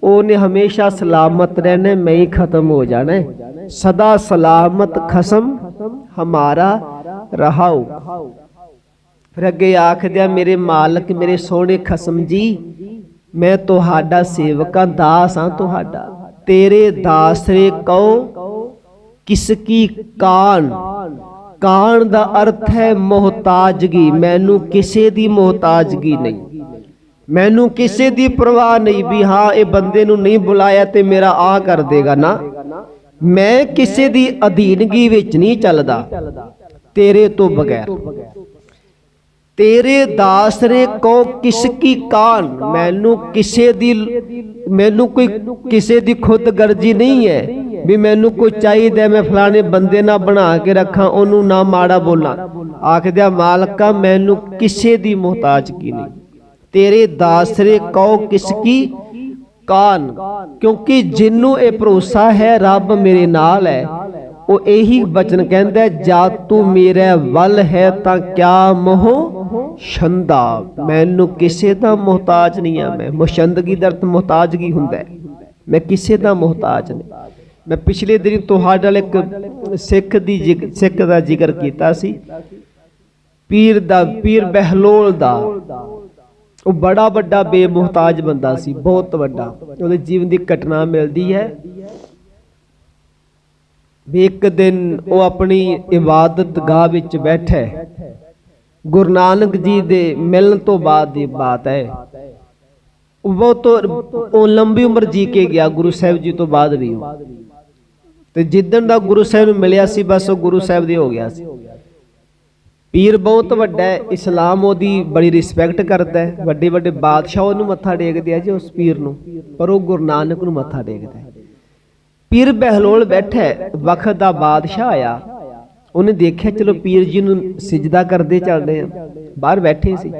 ਉਹਨੇ ਹਮੇਸ਼ਾ ਸਲਾਮਤ ਰਹਿਣਾ ਮੈਂ ਹੀ ਖਤਮ ਹੋ ਜਾਣਾ ਸਦਾ ਸਲਾਮਤ ਖਸਮ, ਹਮਾਰਾ ਰਹਾਉ। ਫਿਰ ਅੱਗੇ ਆਖਦਿਆ, ਮੇਰੇ ਮਾਲਕ, ਮੇਰੇ ਸੋਹਣੇ ਖਸਮ ਜੀ, ਮੈਂ ਤੁਹਾਡਾ ਸੇਵਕਾਂ ਦਾਸ ਹਾਂ, ਤੁਹਾਡਾ। ਤੇਰੇ ਦਾਸਰੇ ਕਉ ਕਿਸ ਕੀ ਕਾਨ ਕਾਨ ਦਾ ਅਰਥ ਹੈ ਮੁਹਤਾਜਗੀ, ਮੈਨੂੰ ਕਿਸੇ ਦੀ ਮੁਹਤਾਜਗੀ ਨਹੀਂ। ਮੈਨੂੰ ਕਿਸੇ ਦੀ ਪਰਵਾਹ ਨਹੀਂ ਵੀ ਹਾਂ, ਇਹ ਬੰਦੇ ਨੂੰ ਨਹੀਂ ਬੁਲਾਇਆ ਤੇ ਮੇਰਾ ਆ ਕਰ ਦੇਗਾ ਨਾ। ਮੈਂ ਕਿਸੇ ਦੀ ਅਧੀਨਗੀ ਵਿੱਚ ਨਹੀਂ ਚੱਲਦਾ, ਤੇਰੇ ਤੋਂ ਬਗੈਰ। ਤੇਰੇ ਦਾਸਰੇ ਕੋ ਕਿਸ ਕੀ ਕਾਨ? ਮੈਨੂੰ ਕਿਸੇ ਦੀ ਮੈਨੂੰ ਕੋਈ ਕਿਸੇ ਦੀ ਖੁਦ ਗਰਜੀ ਨਹੀਂ ਹੈ ਵੀ ਮੈਨੂੰ ਕੋਈ ਚਾਹੀਦਾ ਮੈਂ ਫਲਾਣੇ ਬੰਦੇ ਨਾਲ ਬਣਾ ਕੇ ਰੱਖਾਂ, ਉਹਨੂੰ ਨਾ ਮਾੜਾ ਬੋਲਾਂ। ਆਖਦਿਆ ਮਾਲਕਾ, ਮੈਨੂੰ ਕਿਸੇ ਦੀ ਮੁਹਤਾਜਗੀ ਨਹੀਂ। ਤੇਰੇ ਦਾਸਰੇ ਕੋ ਕਿਸ ਕੀ ਕਾਨ? ਕਿਉਂਕਿ ਜਿੰਨੂੰ ਇਹ ਭਰੋਸਾ ਹੈ, ਰੱਬ ਮੇਰੇ ਨਾਲ ਹੈ। ਉਹ ਇਹੀ ਬਚਨ ਕਹਿੰਦਾ ਜਾ ਤੂੰ ਮੇਰੇ ਵੱਲ ਹੈ ਤਾਂ ਕਿਆ ਮੋਹ? ਛੰਦਾ, ਮੈਨੂੰ ਕਿਸੇ ਦਾ ਮੁਹਤਾਜ ਨਹੀਂ ਆ ਮੈਂ। ਮੁਸ਼ੰਦਗੀ ਦਾ ਅਰਥ ਮੁਹਤਾਜਗੀ ਹੁੰਦਾ ਹੈ। ਮੈਂ ਕਿਸੇ ਦਾ ਮੁਹਤਾਜ ਨਹੀਂ। ਮੈਂ ਪਿਛਲੇ ਦਿਨ ਤੁਹਾਡੇ ਨਾਲ ਇੱਕ ਸਿੱਖ ਦੀ ਸਿੱਖ ਦਾ ਜ਼ਿਕਰ ਕੀਤਾ ਸੀ। ਪੀਰ ਦਾ, ਪੀਰ ਬਹਿਲੋਲ ਦਾ। ਉਹ ਬੜਾ ਵੱਡਾ ਬੇਮੁਹਤਾਜ ਬੰਦਾ ਸੀ, ਬਹੁਤ ਵੱਡਾ। ਉਹਦੇ ਜੀਵਨ ਦੀ ਘਟਨਾ ਮਿਲਦੀ ਹੈ। ਵੀ ਇੱਕ ਦਿਨ ਉਹ ਆਪਣੀ ਇਬਾਦਤ ਗਾਹ ਵਿੱਚ ਬੈਠਾ ਗੁਰੂ ਨਾਨਕ ਜੀ ਦੇ ਮਿਲਣ ਤੋਂ ਬਾਅਦ ਦੀ ਬਾਤ ਹੈ। ਉਹ ਬਹੁਤ ਉਹ ਲੰਬੀ ਉਮਰ ਜੀ ਕੇ ਗਿਆ ਗੁਰੂ ਸਾਹਿਬ ਜੀ ਤੋਂ ਬਾਅਦ ਵੀ। ਤੇ ਜਿੱਦਣ ਦਾ ਗੁਰੂ ਸਾਹਿਬ ਨੂੰ ਮਿਲਿਆ ਸੀ ਬਸ ਉਹ ਗੁਰੂ ਸਾਹਿਬ ਦੇ ਹੋ ਗਿਆ ਸੀ। ਪੀਰ ਬਹੁਤ ਵੱਡਾ ਹੈ ਇਸਲਾਮ ਉਹਦੀ ਬੜੀ ਰਿਸਪੈਕਟ ਕਰਦਾ ਹੈ। ਵੱਡੇ ਵੱਡੇ ਬਾਦਸ਼ਾਹ ਉਹਨੂੰ ਮੱਥਾ ਟੇਕਦੇ ਆ ਜੀ ਉਸ ਪੀਰ ਨੂੰ ਪਰ ਉਹ ਗੁਰੂ ਨਾਨਕ ਨੂੰ ਮੱਥਾ ਟੇਕਦਾ ਹੈ। ਪੀਰ ਬਹਿਲੋਲ ਬੈਠਾ ਹੈ, ਵਕਤ ਦਾ ਬਾਦਸ਼ਾਹ ਆਇਆ। ਉਹਨੇ ਦੇਖਿਆ, ਚਲੋ ਪੀਰ ਜੀ ਨੂੰ ਸਿਜਦਾ ਕਰਦੇ ਚੱਲਦੇ ਆ। ਬਾਹਰ ਬੈਠੇ ਸੀ।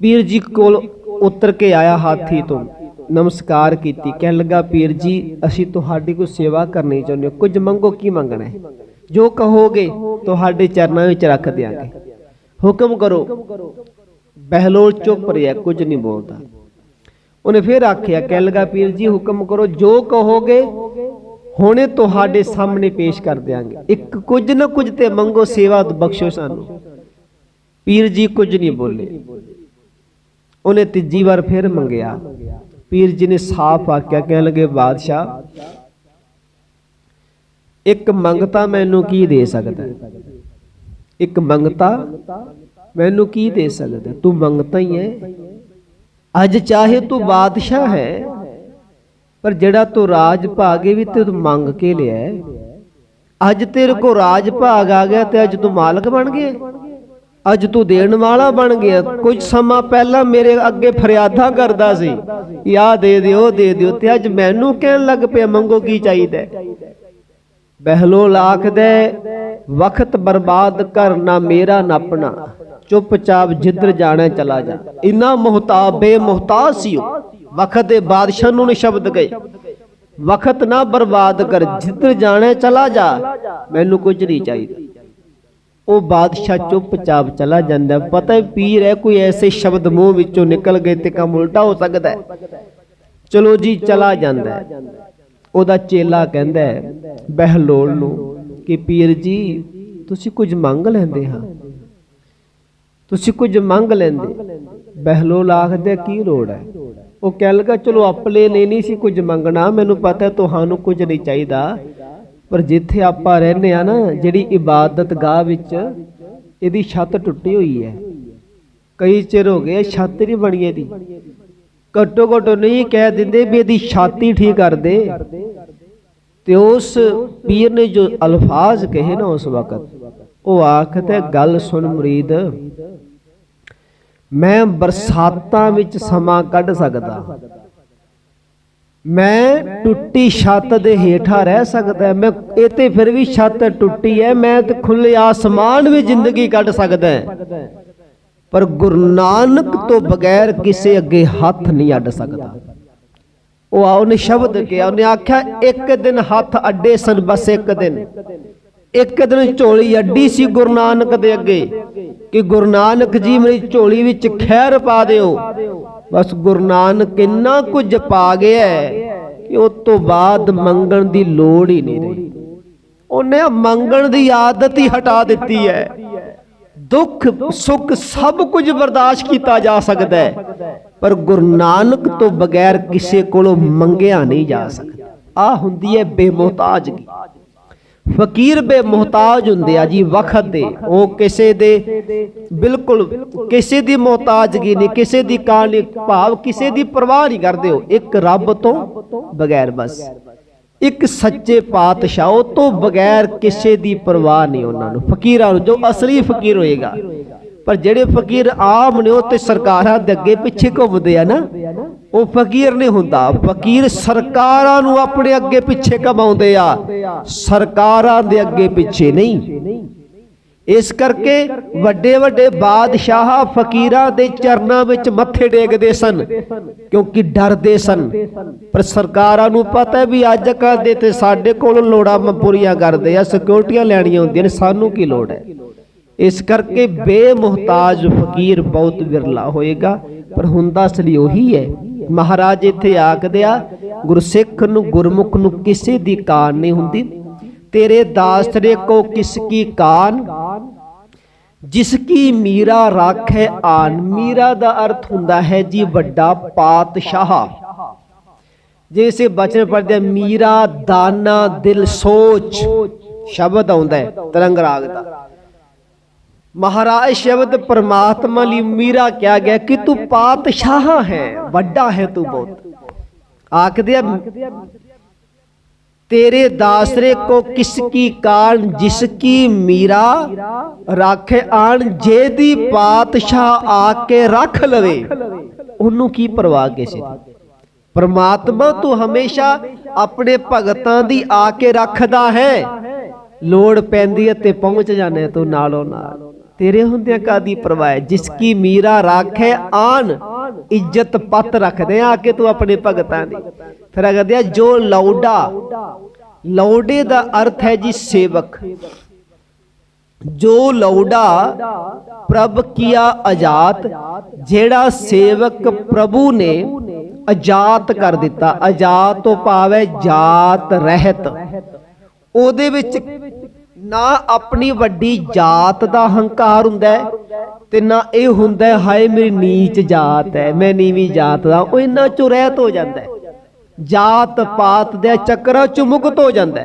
ਪੀਰ ਜੀ ਕੋਲ ਉਤਰ ਕੇ ਆਇਆ ਹਾਥੀ ਤੋਂ। ਨਮਸਕਾਰ ਕੀਤੀ। ਕਹਿਣ ਲੱਗਾ, ਪੀਰ ਜੀ, ਅਸੀਂ ਤੁਹਾਡੀ ਕੋਈ ਸੇਵਾ ਕਰਨੀ ਚਾਹੁੰਦੇ ਹਾਂ। ਕੁਝ ਮੰਗੋ, ਕੀ ਮੰਗਣਾ ਹੈ? ਜੋ ਕਹੋਗੇ, ਤੁਹਾਡੇ ਚਰਨਾਂ ਵਿੱਚ ਰੱਖ ਦਿਆਂਗੇ। ਹੁਕਮ ਕਰੋ, ਬਹਿਲੋਲ ਚੁੱਪ ਰਿਹਾ, ਕੁਝ ਨਹੀਂ ਬੋਲਦਾ। ਉਹਨੇ ਫਿਰ ਆਖਿਆ, ਕਹਿਣ ਲੱਗਾ, ਪੀਰ ਜੀ, ਹੁਕਮ ਕਰੋ, ਜੋ ਕਹੋਗੇ ਹੁਣੇ ਤੁਹਾਡੇ ਸਾਹਮਣੇ ਪੇਸ਼ ਕਰ ਦਿਆਂਗੇ। ਇੱਕ ਕੁਝ ਨਾ ਕੁਝ ਤੇ ਮੰਗੋ ਸੇਵਾ ਬਖਸ਼ੋ ਸਾਨੂੰ। ਪੀਰ ਜੀ ਕੁਝ ਨਹੀਂ ਬੋਲੇ। ਉਹਨੇ ਤੀਜੀ ਵਾਰ ਫਿਰ ਮੰਗਿਆ। ਪੀਰ ਜੀ ਨੇ ਸਾਫ਼ ਆਖਿਆ, ਕਹਿਣ ਲੱਗੇ, ਬਾਦਸ਼ਾਹ, ਇੱਕ ਮੰਗਤਾ ਮੈਨੂੰ ਕੀ ਦੇ ਸਕਦਾ ਇੱਕ ਮੰਗਤਾ ਮੈਨੂੰ ਕੀ ਦੇ ਸਕਦਾ ਤੂੰ ਮੰਗਤਾ ਹੀ ਹੈ। ਅੱਜ ਚਾਹੇ ਤੂੰ ਬਾਦਸ਼ਾਹ ਹੈ ਪਰ ਜਿਹੜਾ ਤੂੰ ਰਾਜ ਭਾਗੇ ਵੀ ਤੇ ਤੂੰ ਮੰਗ ਕੇ ਲਿਆ ਅੱਜ ਤੇਰੇ ਕੋ ਰਾਜ ਭਾਗ ਆ ਗਿਆ ਤੇ ਅੱਜ ਤੂੰ ਮਾਲਕ ਬਣ ਗਿਆ। ਅੱਜ ਤੂੰ ਦੇਣ ਵਾਲਾ ਬਣ ਗਿਆ। ਕੁਝ ਸਮਾਂ ਪਹਿਲਾਂ ਮੇਰੇ ਅੱਗੇ ਫਰਿਆਦਾਂ ਕਰਦਾ ਸੀ। ਯਾ ਦੇ ਦਿਓ ਦੇ ਦਿਓ ਤੇ ਅੱਜ ਮੈਨੂੰ ਕਹਿਣ ਲੱਗ ਪਿਆ, ਮੰਗੋ ਕੀ ਚਾਹੀਦਾ ਬਹਿਲੋ ਬਹਿਲੋਲ ਆਖਦਾ ਵਕਤ ਬਰਬਾਦ ਕਰ ਨਾ ਮੇਰਾ ਨਾ ਆਪਣਾ। ਚੁੱਪਚਾਪ ਜਿੱਧਰ ਜਾਣਾ ਚਲਾ ਜਾ। ਇਨਾ ਮੁਹਤਾਬ, ਬੇਮੁਹਤਾਜ ਸੀ ਉਹ। ਵਕਤ ਦੇ ਬਾਦਸ਼ਾਹ ਨੂੰ ਸ਼ਬਦ ਗਏ ਵਕਤ ਨਾ ਬਰਬਾਦ ਕਰ, ਜਿੱਧਰ ਜਾਣਾ ਚਲਾ ਜਾ। ਮੈਨੂੰ ਕੁਝ ਨਹੀਂ ਚਾਹੀਦਾ। ਉਹ ਬਾਦਸ਼ਾਹ ਚੁੱਪਚਾਪ ਚਲਾ ਜਾਂਦਾ ਪਤਾ ਹੈ ਪੀਰ ਹੈ, ਕੋਈ ਐਸੇ ਸ਼ਬਦ ਮੂੰਹ ਵਿੱਚੋਂ ਨਿਕਲ ਗਏ ਤੇ ਕੰਮ ਉਲਟਾ ਹੋ ਸਕਦਾ ਚਲੋ ਜੀ, ਚਲਾ ਜਾਂਦਾ ਉਹਦਾ ਚੇਲਾ ਕਹਿੰਦਾ ਬਹਿਲੋਲ ਨੂੰ ਕਿ ਪੀਰ ਜੀ, ਤੁਸੀਂ ਕੁਝ ਮੰਗ ਲੈਂਦੇ ਹਾਂ। ਤੁਸੀਂ ਕੁਝ ਮੰਗ ਲੈਂਦੇ। ਬਹਿਲੋਲ ਆਖਦੇ ਕੀ ਲੋੜ ਹੈ? ਉਹ ਕਹਿ ਲਗਾ, ਚਲੋ ਆਪਣੇ ਲਈ ਨਹੀਂ ਸੀ ਕੁਝ ਮੰਗਣਾ, ਮੈਨੂੰ ਪਤਾ ਹੈ ਤੁਹਾਨੂੰ ਕੁਝ ਨਹੀਂ ਚਾਹੀਦਾ। ਪਰ ਜਿੱਥੇ ਆਪਾਂ ਰਹਿੰਦੇ ਆ ਨਾ, ਜਿਹੜੀ ਇਬਾਦਤ ਗਾਹ ਵਿੱਚ, ਇਹਦੀ ਛੱਤ ਟੁੱਟੀ ਹੋਈ ਹੈ। ਕਈ ਚਿਰ ਹੋ ਗਏ, ਛੱਤ ਨਹੀਂ ਬਣੀ ਇਹਦੀ। ਘੱਟੋ ਘੱਟ ਨਹੀਂ ਕਹਿ ਦਿੰਦੇ ਵੀ ਇਹਦੀ ਛਾਤੀ ਠੀਕ ਕਰ ਦੇ। ਤੇ ਉਸ ਪੀਰ ਨੇ ਜੋ ਅਲਫਾਜ਼ ਕਹੇ ਨਾ ਉਸ ਵਕਤ, ਉਹ ਆਖਦਾ, ਗੱਲ ਸੁਣ ਮੁਰੀਦ ਮੈਂ ਬਰਸਾਤਾਂ ਵਿੱਚ ਸਮਾਂ ਕੱਢ ਸਕਦਾ। ਮੈਂ ਟੁੱਟੀ ਛੱਤ ਦੇ ਹੇਠਾਂ ਰਹਿ ਸਕਦਾ। ਮੈਂ ਇਹ ਤੇ ਫਿਰ ਵੀ ਛੱਤ ਟੁੱਟੀ ਹੈ। ਮੈਂ ਤੇ ਖੁੱਲੇ ਆਸਮਾਨ ਵੀ ਜ਼ਿੰਦਗੀ ਕੱਢ ਸਕਦਾ ਪਰ ਗੁਰੂ ਨਾਨਕ ਤੋਂ ਬਗੈਰ ਕਿਸੇ ਅੱਗੇ ਹੱਥ ਨਹੀਂ ਅੱਡ ਸਕਦਾ। ਉਹ ਆ, ਉਹਨੇ ਸ਼ਬਦ ਕਿਹਾ। ਉਹਨੇ ਆਖਿਆ, ਇੱਕ ਦਿਨ ਹੱਥ ਅੱਡੇ ਸਨ, ਬਸ ਇੱਕ ਦਿਨ। ਇੱਕ ਦਿਨ ਝੋਲੀ ਅੱਡੀ ਸੀ ਗੁਰੂ ਨਾਨਕ ਦੇ ਅੱਗੇ, ਕਿ ਗੁਰੂ ਨਾਨਕ ਜੀ ਮੇਰੀ ਝੋਲੀ ਵਿੱਚ ਖੈਰ ਪਾ ਦਿਓ। ਬਸ ਗੁਰੂ ਨਾਨਕ ਇੰਨਾ ਕੁਝ ਪਾ ਗਿਆ ਕਿ ਉਸ ਤੋਂ ਬਾਅਦ ਮੰਗਣ ਦੀ ਲੋੜ ਹੀ ਨਹੀਂ ਰਹੀ। ਉਹਨੇ ਮੰਗਣ ਦੀ ਆਦਤ ਹੀ ਹਟਾ ਦਿੱਤੀ ਹੈ। ਦੁੱਖ, ਸੁੱਖ ਸਭ ਕੁਝ ਬਰਦਾਸ਼ਤ ਕੀਤਾ ਜਾ ਸਕਦਾ ਹੈ, ਪਰ ਗੁਰੂ ਨਾਨਕ ਤੋਂ ਬਗੈਰ ਕਿਸੇ ਕੋਲੋਂ ਮੰਗਿਆ ਨਹੀਂ ਜਾ ਸਕਦਾ। ਆ ਹੁੰਦੀ ਹੈ ਬੇਮੁਹਤਾਜਗੀ। ਫਕੀਰ ਬੇਮੁਹਤਾਜ ਹੁੰਦੇ ਆ ਜੀ ਵਕਤ ਦੇ। ਉਹ ਕਿਸੇ ਦੇ ਬਿਲਕੁਲ ਕਿਸੇ ਦੀ ਮੁਹਤਾਜਗੀ ਨਹੀਂ, ਕਿਸੇ ਦੀ ਕਾਲ ਭਾਵ, ਕਿਸੇ ਦੀ ਪਰਵਾਹ ਨਹੀਂ ਕਰਦੇ ਹੋ ਇੱਕ ਰੱਬ ਤੋਂ ਬਗੈਰ ਬਸ। ਇੱਕ ਸੱਚੇ ਪਾਤਸ਼ਾਹ ਤੋਂ ਬਗੈਰ ਕਿਸੇ ਦੀ ਪਰਵਾਹ ਨਹੀਂ ਉਹਨਾਂ ਨੂੰ। ਫਕੀਰਾਂ ਨੂੰ ਜੋ ਅਸਲੀ ਫਕੀਰ ਹੋਏਗਾ। ਪਰ ਜਿਹੜੇ ਫਕੀਰ ਆਮ ਨੇ ਉਹ ਤੇ ਸਰਕਾਰਾਂ ਦੇ ਅੱਗੇ ਪਿੱਛੇ ਘੁੰਮਦੇ ਆ ਨਾ, ਉਹ ਫਕੀਰ ਨਹੀਂ ਹੁੰਦਾ। ਫਕੀਰ ਸਰਕਾਰਾਂ ਨੂੰ ਆਪਣੇ ਅੱਗੇ ਪਿੱਛੇ ਕਮਾਉਂਦੇ ਆ। ਸਰਕਾਰਾਂ ਦੇ ਅੱਗੇ ਪਿੱਛੇ ਨਹੀਂ। ਇਸ ਕਰਕੇ ਵੱਡੇ ਵੱਡੇ ਬਾਦਸ਼ਾਹ ਫਕੀਰਾਂ ਦੇ ਚਰਨਾਂ ਵਿੱਚ ਮੱਥੇ ਟੇਕਦੇ ਸਨ, ਕਿਉਂਕਿ ਡਰਦੇ ਸਨ। ਪਰ ਸਰਕਾਰਾਂ ਨੂੰ ਪਤਾ ਵੀ ਅੱਜ ਕੱਲ੍ਹ ਦੇ ਤੇ ਸਾਡੇ ਕੋਲ ਲੋੜਾਂ ਪੂਰੀਆਂ ਕਰਦੇ ਆ ਸਿਕਿਉਰਟੀਆਂ ਲੈਣੀਆਂ ਹੁੰਦੀਆਂ ਨੇ, ਸਾਨੂੰ ਕੀ ਲੋੜ ਹੈ? ਇਸ ਕਰਕੇ ਬੇਮੁਹਤਾਜ ਫਕੀਰ ਬਹੁਤ ਵਿਰਲਾ ਹੋਏਗਾ। ਪਰ ਹੁੰਦਾ ਅਸਲੀ ਉਹੀ ਹੈ, ਮਹਾਰਾਜ ਇੱਥੇ ਆਖਦੇ ਆ, ਗੁਰਸਿੱਖ ਨੂੰ, ਗੁਰਮੁਖ ਨੂੰ ਕਿਸੇ ਦੀ ਕਾਨ ਨਹੀਂ ਹੁੰਦੀ। ਤੇਰੇ ਦਾਸਰੇ ਕੋ ਕਿਸ ਕੀ ਕਾਨ? ਜਿਸ ਕੀ ਮੀਰਾ ਰਾਖੇ ਆਨ। ਮੀਰਾ ਦਾ ਅਰਥ ਹੁੰਦਾ ਹੈ ਜੀ ਵੱਡਾ ਪਾਤਸ਼ਾਹ। ਜਿਸੇ ਬਚਨ ਪੜਦੇ ਮੀਰਾ ਦਾਨਾ ਦਿਲ ਸੋਚ, ਸ਼ਬਦ ਆਉਂਦਾ ਹੈ, ਤਰੰਗ ਰਾਗ ਦਾ। ਮਹਾਰਾਜ ਸ਼ਬਦ ਪਰਮਾਤਮਾ ਲਈ ਮੀਰਾ ਕਿਹਾ ਗਿਆ ਕਿ ਤੂੰ ਪਾਤਸ਼ਾਹ ਹੈ, ਵੱਡਾ ਹੈ ਤੂੰ ਬਹੁਤ। ਆਖਦੇ ਆ, ਤੇਰੇ ਦਾਸਰੇ ਕੋ ਕਿਸ ਕੀ ਕਾਰਨ, ਜਿਸ ਕੀ ਮੀਰਾ ਰੱਖੇ ਆਣ ਜੇ ਦੀ ਪਾਤਸ਼ਾਹ ਆ ਕੇ ਰੱਖ ਲਵੇ। ਉਹਨੂੰ ਕੀ ਪਰਵਾਹ ਕਿਸੇ ਦੀ ਪਰਮਾਤਮਾ ਤੂੰ ਹਮੇਸ਼ਾ ਆਪਣੇ ਭਗਤਾਂ ਦੀ ਆ ਕੇ ਰੱਖਦਾ ਹੈ। ਲੋੜ ਪੈਂਦੀ ਹੈ ਤੇ ਪਹੁੰਚ ਜਾਣੇ ਤੂੰ ਨਾਲੋਂ ਨਾਲ। ਤੇਰੇ ਹੁੰਦਿਆਂ ਕਾਦੀ ਪਰਵਾਹ ਜਿਸ ਕੀ ਮੀਰਾ ਰਾਖੇ ਆਨ ਇੱਜ਼ਤ ਪੱਤ ਰੱਖਦੇ ਆ ਕੇ ਤੂੰ ਆਪਣੇ ਭਗਤਾਂ ਦੀ। ਫਿਰ ਅਗਦੇ ਆ ਜੋ ਲੌਡਾ। ਲੌਡੇ। ਦਾ ਅਰਥ ਹੈ ਜੀ ਸੇਵਕ। ਜੋ ਲੌਡਾ ਪ੍ਰਭ ਕੀਆ ਆਜ਼ਾਦ ਜਿਹੜਾ ਸੇਵਕ ਪ੍ਰਭੂ ਨੇ ਆਜ਼ਾਦ ਕਰ ਦਿੱਤਾ। ਆਜ਼ਾਦ ਤੋਂ ਹੈ ਜਾਤ ਰਹਿਤ। ਉਹਦੇ ਵਿੱਚ ਨਾ ਆਪਣੀ ਵੱਡੀ ਜਾਤ ਦਾ ਹੰਕਾਰ ਹੁੰਦਾ ਤੇ ਨਾ ਇਹ ਹੁੰਦਾ ਹਾਏ ਮੇਰੀ ਨੀਚ ਜਾਤ ਹੈ, ਮੈਂ ਨੀਵੀਂ ਜਾਤ ਦਾ, ਉਹ ਇਹਨਾਂ ਚੋਂ ਰਹਿਤ ਹੋ ਜਾਂਦਾ ਜਾਤ ਪਾਤ ਦੇ ਚੱਕਰਾਂ ਚੋਂ ਮੁਕਤ ਹੋ ਜਾਂਦਾ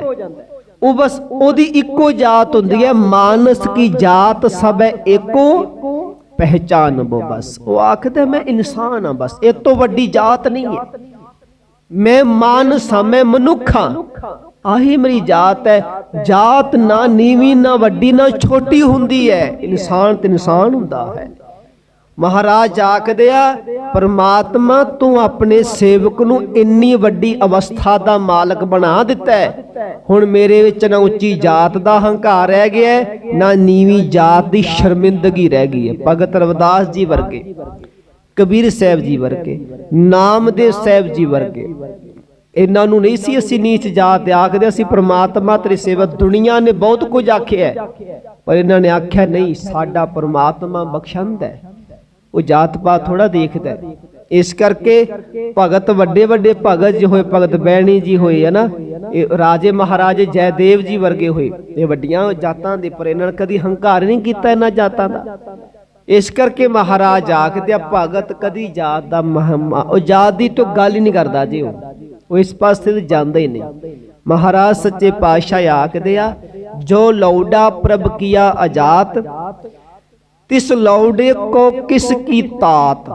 ਉਹ ਬਸ ਉਹਦੀ ਇੱਕੋ ਜਾਤ ਹੁੰਦੀ ਹੈ, ਮਾਨਸ ਕੀ ਜਾਤ ਸਭ ਹੈ ਏਕੋ ਪਹਿਚਾਨ ਬੋ ਬਸ। ਉਹ ਆਖਦਾ ਮੈਂ ਇਨਸਾਨ ਹਾਂ ਬਸ, ਇਹ ਤੋਂ ਵੱਡੀ ਜਾਤ ਨਹੀਂ ਹੈ। ਮੈਂ ਮਾਨਸ ਹਾਂ, ਮੈਂ ਮਨੁੱਖ ਹਾਂ। ਆਹੀ ਮੇਰੀ ਜਾਤ ਹੈ। ਜਾਤ ਨਾ ਨੀਵੀਂ, ਨਾ ਵੱਡੀ, ਨਾ ਛੋਟੀ ਹੁੰਦੀ ਹੈ। ਇਨਸਾਨ ਤੇ ਇਨਸਾਨ ਹੁੰਦਾ ਹੈ। ਮਹਾਰਾਜ ਆਖਦੇ ਆ, ਪਰਮਾਤਮਾ ਤੂੰ ਆਪਣੇ ਸੇਵਕ ਨੂੰ ਇੰਨੀ ਵੱਡੀ ਅਵਸਥਾ ਦਾ ਮਾਲਕ ਬਣਾ ਦਿੱਤਾ ਹੈ। ਹੁਣ ਮੇਰੇ ਵਿੱਚ ਨਾ ਉੱਚੀ ਜਾਤ ਦਾ ਹੰਕਾਰ ਰਹਿ ਗਿਆ ਨਾ ਨੀਵੀਂ ਜਾਤ ਦੀ ਸ਼ਰਮਿੰਦਗੀ ਰਹਿ ਗਈ ਹੈ। ਭਗਤ ਰਵਿਦਾਸ ਜੀ ਵਰਗੇ, ਕਬੀਰ ਸਾਹਿਬ ਜੀ ਵਰਗੇ, ਨਾਮਦੇਵ ਸਾਹਿਬ ਜੀ ਵਰਗੇ ਇਹਨਾਂ ਨੂੰ ਨਹੀਂ ਸੀ ਅਸੀਂ ਨੀਚ ਜਾਤ ਆਖਦੇ, ਅਸੀਂ ਪ੍ਰਮਾਤਮਾ ਤੇਰੀ ਸੇਵਾ ਦੁਨੀਆ ਨੇ ਬਹੁਤ ਕੁਝ ਆਖਿਆ ਪਰ ਇਹਨਾਂ ਨੇ ਆਖਿਆ, ਨਹੀਂ, ਸਾਡਾ ਪ੍ਰਮਾਤਮਾ ਬਖਸ਼ੰਦ ਹੈ। ਉਹ ਜਾਤ ਪਾਤ ਥੋੜਾ ਦੇਖਦਾ ਇਸ ਕਰਕੇ ਭਗਤ ਵੱਡੇ ਵੱਡੇ ਭਗਤ ਜੀ ਹੋਏ, ਭਗਤ ਬਹਿਣੀ ਜੀ ਹੋਏ ਹੈ ਨਾ, ਇਹ ਰਾਜੇ ਮਹਾਰਾਜੇ ਜੈਦੇਵ ਜੀ ਵਰਗੇ ਹੋਏ। ਇਹ ਵੱਡੀਆਂ ਜਾਤਾਂ ਦੇ, ਪਰ ਇਹਨਾਂ ਨੇ ਕਦੀ ਹੰਕਾਰ ਨਹੀਂ ਕੀਤਾ ਇਹਨਾਂ ਜਾਤਾਂ ਦਾ। ਇਸ ਕਰਕੇ ਮਹਾਰਾਜ ਆਖਦੇ ਆ, ਭਗਤ ਕਦੀ ਜਾਤ ਦਾ ਮਹਮਾ ਉਹ ਜਾਤ ਦੀ ਤੋਂ ਗੱਲ ਹੀ ਨਹੀਂ ਕਰਦਾ ਜੀ ਉਹ। ਉਹ ਇਸ ਪਾਸੇ ਤੇ ਜਾਂਦਾ ਹੀ ਨਹੀਂ ਮਹਾਰਾਜ ਸੱਚੇ ਪਾਤਸ਼ਾਹ ਆਖਦੇ ਆ, ਜੋ ਲੌਡਾ ਪ੍ਰਭ ਕੀਆ ਆਜ਼ਾਤ, ਤਿਸ ਲੌਡੇ ਕੋ ਕਿਸ ਕੀ ਤਾਤ।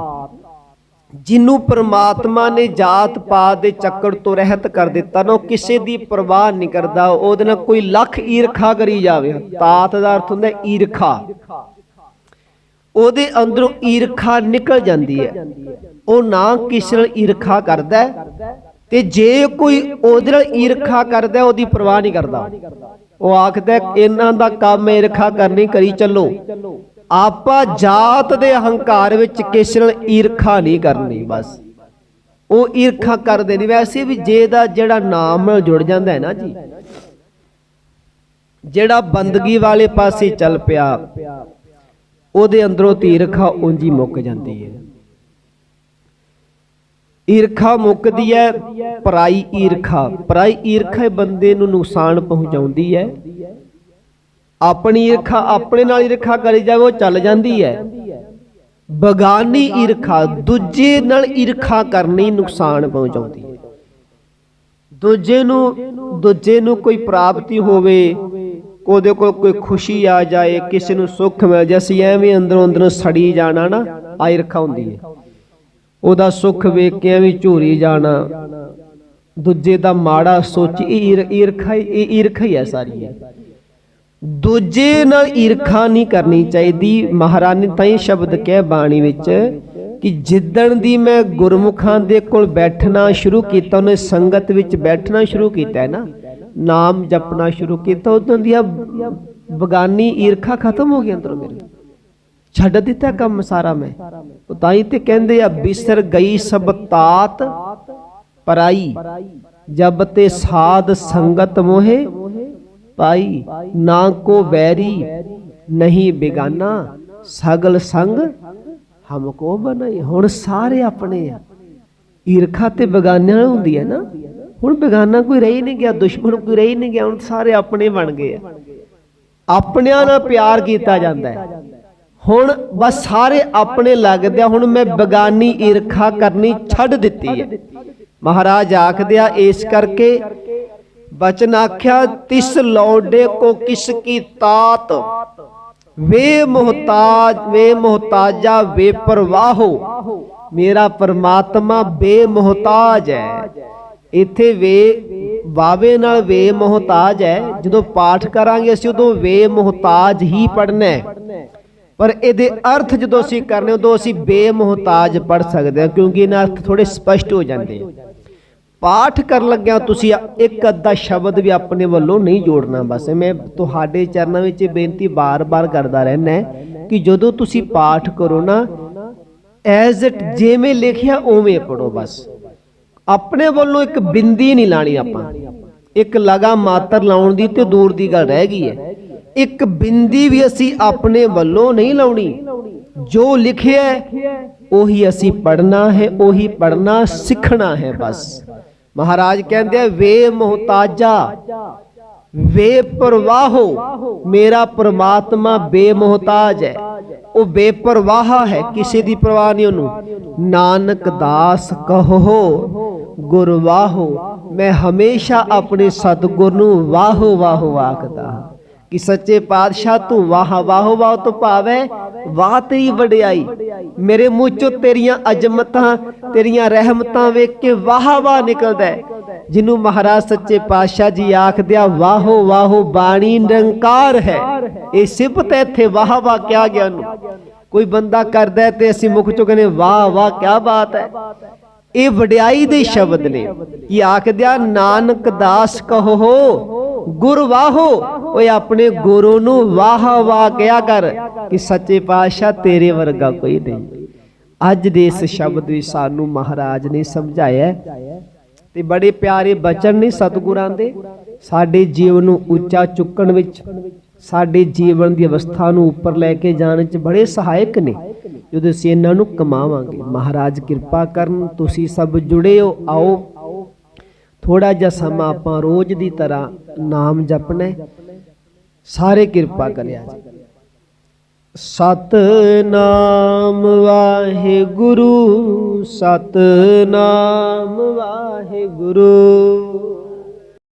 ਜਿਹਨੂੰ ਪ੍ਰਮਾਤਮਾ ਨੇ ਜਾਤ ਪਾਤ ਦੇ ਚੱਕਰ ਤੋਂ ਰਹਿਤ ਕਰ ਦਿੱਤਾ, ਨਾ ਕਿਸੇ ਦੀ ਪਰਵਾਹ ਨਹੀਂ ਕਰਦਾ, ਉਹਦੇ ਨਾਲ ਕੋਈ ਲੱਖ ਈਰਖਾ ਕਰੀ ਜਾਵੇ। ਤਾਤ ਦਾ ਅਰਥ ਹੁੰਦਾ ਈਰਖਾ। ਉਹਦੇ ਅੰਦਰੋਂ ਈਰਖਾ ਨਿਕਲ ਜਾਂਦੀ ਹੈ। ਉਹ ਨਾ ਕਿਸੇ ਨਾਲ ਈਰਖਾ ਕਰਦਾ ਤੇ ਜੇ ਕੋਈ ਉਹਦੇ ਨਾਲ ਈਰਖਾ ਕਰਦਾ ਉਹਦੀ ਪਰਵਾਹ ਨਹੀਂ ਕਰਦਾ। ਉਹ ਆਖਦਾ ਇਹਨਾਂ ਦਾ ਕੰਮ ਈਰਖਾ ਕਰਨੀ, ਕਰੀ ਚੱਲੋ। ਆਪਾਂ ਜਾਤ ਦੇ ਹੰਕਾਰ ਵਿੱਚ ਕਿਸੇ ਨਾਲ ਈਰਖਾ ਨਹੀਂ ਕਰਨੀ, ਬਸ। ਉਹ ਈਰਖਾ ਕਰਦੇ ਨਹੀਂ ਵੈਸੇ ਵੀ ਜੇ ਦਾ ਜਿਹੜਾ ਨਾਮ ਨਾਲ ਜੁੜ ਜਾਂਦਾ ਹੈ ਨਾ ਜੀ, ਜਿਹੜਾ ਬੰਦਗੀ ਵਾਲੇ ਪਾਸੇ ਚੱਲ ਪਿਆ, ਉਹਦੇ ਅੰਦਰੋਂ ਤੀਰਖਾ ਉਂਜੀ ਮੁੱਕ ਜਾਂਦੀ ਹੈ। ਈਰਖਾ ਮੁੱਕਦੀ ਹੈ, ਪਰਾਈ ਈਰਖਾ। ਪਰਾਈ ਈਰਖਾ ਬੰਦੇ ਨੂੰ ਨੁਕਸਾਨ ਪਹੁੰਚਾਉਂਦੀ ਹੈ। ਆਪਣੀ ਈਰਖਾ ਆਪਣੇ ਨਾਲ ਈਰਖਾ ਕਰੀ ਜਾਵੇ, ਉਹ ਚੱਲ ਜਾਂਦੀ ਹੈ। ਬਗਾਨੀ ਈਰਖਾ, ਦੂਜੇ ਨਾਲ ਈਰਖਾ ਕਰਨੀ ਨੁਕਸਾਨ ਪਹੁੰਚਾਉਂਦੀ ਹੈ। ਦੂਜੇ ਨੂੰ ਦੂਜੇ ਨੂੰ ਕੋਈ ਪ੍ਰਾਪਤੀ ਹੋਵੇ, ਉਹਦੇ ਕੋਲ ਕੋਈ ਖੁਸ਼ੀ ਆ ਜਾਏ, ਕਿਸੇ ਨੂੰ ਸੁੱਖ ਮਿਲ ਜਾਏ, ਅਸੀਂ ਐਵੇਂ ਅੰਦਰੋਂ ਅੰਦਰੋਂ ਸੜੀ ਜਾਣਾ ਨਾ ਆ ਈਰਖਾ ਹੁੰਦੀ ਹੈ। ਉਹਦਾ ਸੁੱਖ ਵੇਖ ਕੇ ਐਵੇਂ ਝੂਰੀ ਜਾਣਾ। ਦੂਜੇ ਦਾ ਮਾੜਾ ਸੋਚ ਈਰਖਾ ਈਰਖਾ ਹੀ ਹੈ ਸਾਰੀ ਦੂਜੇ ਨਾਲ ਈਰਖਾ ਨਹੀਂ ਕਰਨੀ ਚਾਹੀਦੀ। ਮਹਾਰਾਣੀ ਤਾਂ ਹੀ ਸ਼ਬਦ ਕਹਿ ਬਾਣੀ ਵਿੱਚ ਕਿ ਜਿੱਦਣ ਦੀ ਮੈਂ ਗੁਰਮੁਖਾਂ ਦੇ ਕੋਲ ਬੈਠਣਾ ਸ਼ੁਰੂ ਕੀਤਾ, ਉਹਨੇ ਸੰਗਤ ਵਿੱਚ ਬੈਠਣਾ ਸ਼ੁਰੂ ਕੀਤਾ ਹੈ ਨਾ। ਨਾਮ ਜਪਣਾ ਸ਼ੁਰੂ ਕੀਤਾ, ਉਦੋਂ ਦੀਆਂ ਬਗਾਨੀ ਈਰਖਾ ਖਤਮ ਹੋ ਗਈ ਅੰਦਰੋਂ ਮੇਰੇ। ਛੱਡ ਦਿੱਤਾ ਕੰਮ ਸਾਰਾ ਮੈਂ। ਉਹ ਤਾਂ ਹੀ ਤੇ ਕਹਿੰਦੇ ਆ, ਬਿਸਰ ਗਈ ਸਭ ਤਾਤ, ਪਰਾਈ। ਜਬ ਤੇ ਸਾਧ ਸੰਗਤ ਮੋਹੇ, ਪਾਈ। ਨਾ ਕੋ ਬੈਰੀ ਨਹੀਂ ਬਿਗਾਨਾ। ਸਗਲ ਸੰਗ ਹਮਕੋ ਬਣਾਈ। ਹੁਣ ਸਾਰੇ ਆਪਣੇ ਆ। ਈਰਖਾ ਤੇ ਬਗਾਨਿਆਂ ਹੁੰਦੀ ਹੈ ਨਾ। ਹੁਣ ਬੇਗਾਨਾ ਕੋਈ ਰਹੀ ਨਹੀਂ ਗਿਆ, ਦੁਸ਼ਮਣ ਕੋਈ ਰਹੀ ਨਹੀਂ ਗਿਆ। ਹੁਣ ਸਾਰੇ ਆਪਣੇ ਬਣ ਗਏ ਆ। ਆਪਣਿਆਂ ਨਾਲ ਪਿਆਰ ਕੀਤਾ ਜਾਂਦਾ ਹੈ। ਹੁਣ ਬਸ ਸਾਰੇ ਆਪਣੇ ਲੱਗਦੇ ਆ, ਹੁਣ ਮੈਂ ਬਗਾਨੀ ਈਰਖਾ ਕਰਨੀ ਛੱਡ ਦਿੱਤੀ ਹੈ। ਮਹਾਰਾਜ ਆਖਦੇ ਆ, ਇਸ ਕਰਕੇ ਬਚਨ ਆਖਿਆ, ਤਿਸ ਲੌਡੇ ਕੋ ਕਿਸ ਕੀ ਤਾਤ? ਵੇ ਮੁਹਤਾਜ, ਵੇ ਮੁਹਤਾਜਾ, ਵੇ ਪਰਵਾਹੋ। ਮੇਰਾ ਪਰਮਾਤਮਾ ਬੇਮੁਹਤਾਜ ਹੈ। ਇੱਥੇ ਵੇ, ਵਾਵੇ ਨਾਲ ਵੇ ਮੁਹਤਾਜ ਹੈ। ਜਦੋਂ ਪਾਠ ਕਰਾਂਗੇ ਅਸੀਂ, ਉਦੋਂ ਵੇ ਮੁਹਤਾਜ ਹੀ ਪੜਨਾ ਹੈ। ਪਰ ਇਹਦੇ ਅਰਥ ਜਦੋਂ ਅਸੀਂ ਕਰਨੇ ਉਦੋਂ ਅਸੀਂ ਬੇਮੁਹਤਾਜ ਪੜ ਸਕਦੇ ਹਾਂ, ਕਿਉਂਕਿ ਇਹਨਾਂ ਅਰਥ ਥੋੜੇ ਸਪਸ਼ਟ ਹੋ ਜਾਂਦੇ ਆ। ਪਾਠ ਕਰਨ ਲੱਗਿਆ ਤੁਸੀਂ ਇੱਕ ਅੱਧਾ ਸ਼ਬਦ ਵੀ ਆਪਣੇ ਵੱਲੋਂ ਨਹੀਂ ਜੋੜਨਾ, ਬਸ ਮੈਂ ਤੁਹਾਡੇ ਚਰਨਾਂ ਵਿੱਚ ਇਹ ਬੇਨਤੀ ਬਾਰ-ਬਾਰ ਕਰਦਾ ਰਹਿਣਾ ਕਿ ਜਦੋਂ ਤੁਸੀਂ ਪਾਠ ਕਰੋ ਨਾ ਐਜ਼ ਇਟ ਜਿਵੇਂ ਲਿਖਿਆ ਉਵੇਂ ਪੜੋ ਬਸ। ਆਪਣੇ ਵੱਲੋਂ ਇੱਕ ਬਿੰਦੀ ਨਹੀਂ ਲਾਣੀ ਆਪਾਂ। ਇੱਕ ਲਗਾ ਮਾਤਰ ਲਾਉਣ ਦੀ ਤੇ ਦੂਰ ਦੀ ਗੱਲ ਰਹਿ ਗਈ ਹੈ। ਇੱਕ ਬਿੰਦੀ ਵੀ ਅਸੀਂ ਆਪਣੇ ਵੱਲੋਂ ਨਹੀਂ ਲਾਉਣੀ। ਜੋ ਲਿਖਿਆ ਉਹੀ ਅਸੀਂ ਪੜਨਾ ਹੈ, ਉਹੀ ਪੜਨਾ ਸਿੱਖਣਾ ਹੈ ਬਸ। ਮਹਾਰਾਜ ਕਹਿੰਦੇ ਆ, ਵੇ ਮੁਹਤਾਜਾ, ਵੇ ਪਰਵਾਹੋ, ਮੇਰਾ ਪ੍ਰਮਾਤਮਾ ਬੇਮੁਹਤਾਜ ਹੈ। ਉਹ ਬੇਪਰਵਾਹ ਹੈ, ਕਿਸੇ ਦੀ ਪਰਵਾਹ ਨਹੀਂ ਉਹਨੂੰ। ਨਾਨਕ ਦਾਸ ਕਹੋ, ਗੁਰਵਾਹੋ, ਮੈਂ ਹਮੇਸ਼ਾ ਆਪਣੇ ਸਤਿਗੁਰ ਨੂੰ ਵਾਹੋ ਵਾਹੋ ਆਖਦਾ ਹਾਂ। ਕਿ ਸੱਚੇ ਪਾਤਸ਼ਾਹ ਤੂੰ ਵਾਹ ਵਾਹ ਵਾਹ ਤੋਂ ਭਾਵੈ, ਵਾਹ ਤੇਰੀ ਵਡਿਆਈ। ਮੇਰੇ ਮੂੰਹ ਚੋਂ ਤੇਰੀਆਂ ਅਜਮਤਾਂ, ਤੇਰੀਆਂ ਰਹਿਮਤਾਂ ਵੇਖ ਕੇ ਵਾਹ ਵਾਹ ਨਿਕਲਦਾ ਜਿਹਨੂੰ ਮਹਾਰਾਜ ਸੱਚੇ ਪਾਤਸ਼ਾਹ ਜੀ ਆਖਦਿਆ ਵਾਹੋ ਵਾਹੋ ਬਾਣੀ ਨਿਰੰਕਾਰ ਹੈ। ਇਹ ਸਿਫਤ ਹੈ ਇੱਥੇ ਵਾਹ ਵਾਹ ਕਿਹਾ ਗਿਆ ਨੂੰ। ਕੋਈ ਬੰਦਾ ਕਰਦਾ ਤੇ ਅਸੀਂ ਮੁਖ ਚੋਂ ਕਹਿੰਦੇ ਵਾਹ ਵਾਹ ਕੀ ਬਾਤ ਹੈ। ਇਹ ਵਡਿਆਈ ਦੇ ਸ਼ਬਦ ਨੇ। ਕੀ ਆਖਦਿਆ, ਨਾਨਕ ਦਾਸ ਕਹੋ ਗੁਰ ਵਾਹੋ, ਓਏ ਆਪਣੇ ਗੁਰੂ ਨੂੰ ਵਾਹ ਵਾਹ ਕਿਹਾ ਕਰ ਕਿ ਸੱਚੇ ਪਾਤਸ਼ਾਹ ਤੇਰੇ ਵਰਗਾ ਕੋਈ ਨਹੀਂ। ਅੱਜ ਦੇ ਇਸ ਸ਼ਬਦ ਵਿੱਚ ਸਾਨੂੰ ਮਹਾਰਾਜ ਨੇ ਸਮਝਾਇਆ ਤੇ ਬੜੇ ਪਿਆਰੇ ਬਚਨ ਨੇ ਸਤਿਗੁਰਾਂ ਦੇ। ਸਾਡੇ ਜੀਵਨ ਨੂੰ ਉੱਚਾ ਚੁੱਕਣ ਵਿੱਚ, ਸਾਡੇ ਜੀਵਨ ਦੀ ਅਵਸਥਾ ਨੂੰ ਉੱਪਰ ਲੈ ਕੇ ਜਾਣ ਵਿੱਚ ਬੜੇ ਸਹਾਇਕ ਨੇ। ਜਦੋਂ ਅਸੀਂ ਇਹਨਾਂ ਨੂੰ ਕਮਾਵਾਂਗੇ, ਮਹਾਰਾਜ ਕਿਰਪਾ ਕਰਨ, ਤੁਸੀਂ ਸਭ ਜੁੜੇ ਹੋ, ਆਓ। ਥੋੜਾ ਜਿਹਾ ਸਮਾਂ ਆਪਾਂ ਰੋਜ਼ ਦੀ ਤਰ੍ਹਾਂ ਨਾਮ ਜਪਣਾ ਸਾਰੇ ਕਿਰਪਾ ਕਰਿਆ ਜੀ। ਸਤਨਾਮ ਵਾਹਿਗੁਰੂ ਸਤਨਾਮ ਵਾਹਿਗੁਰੂ।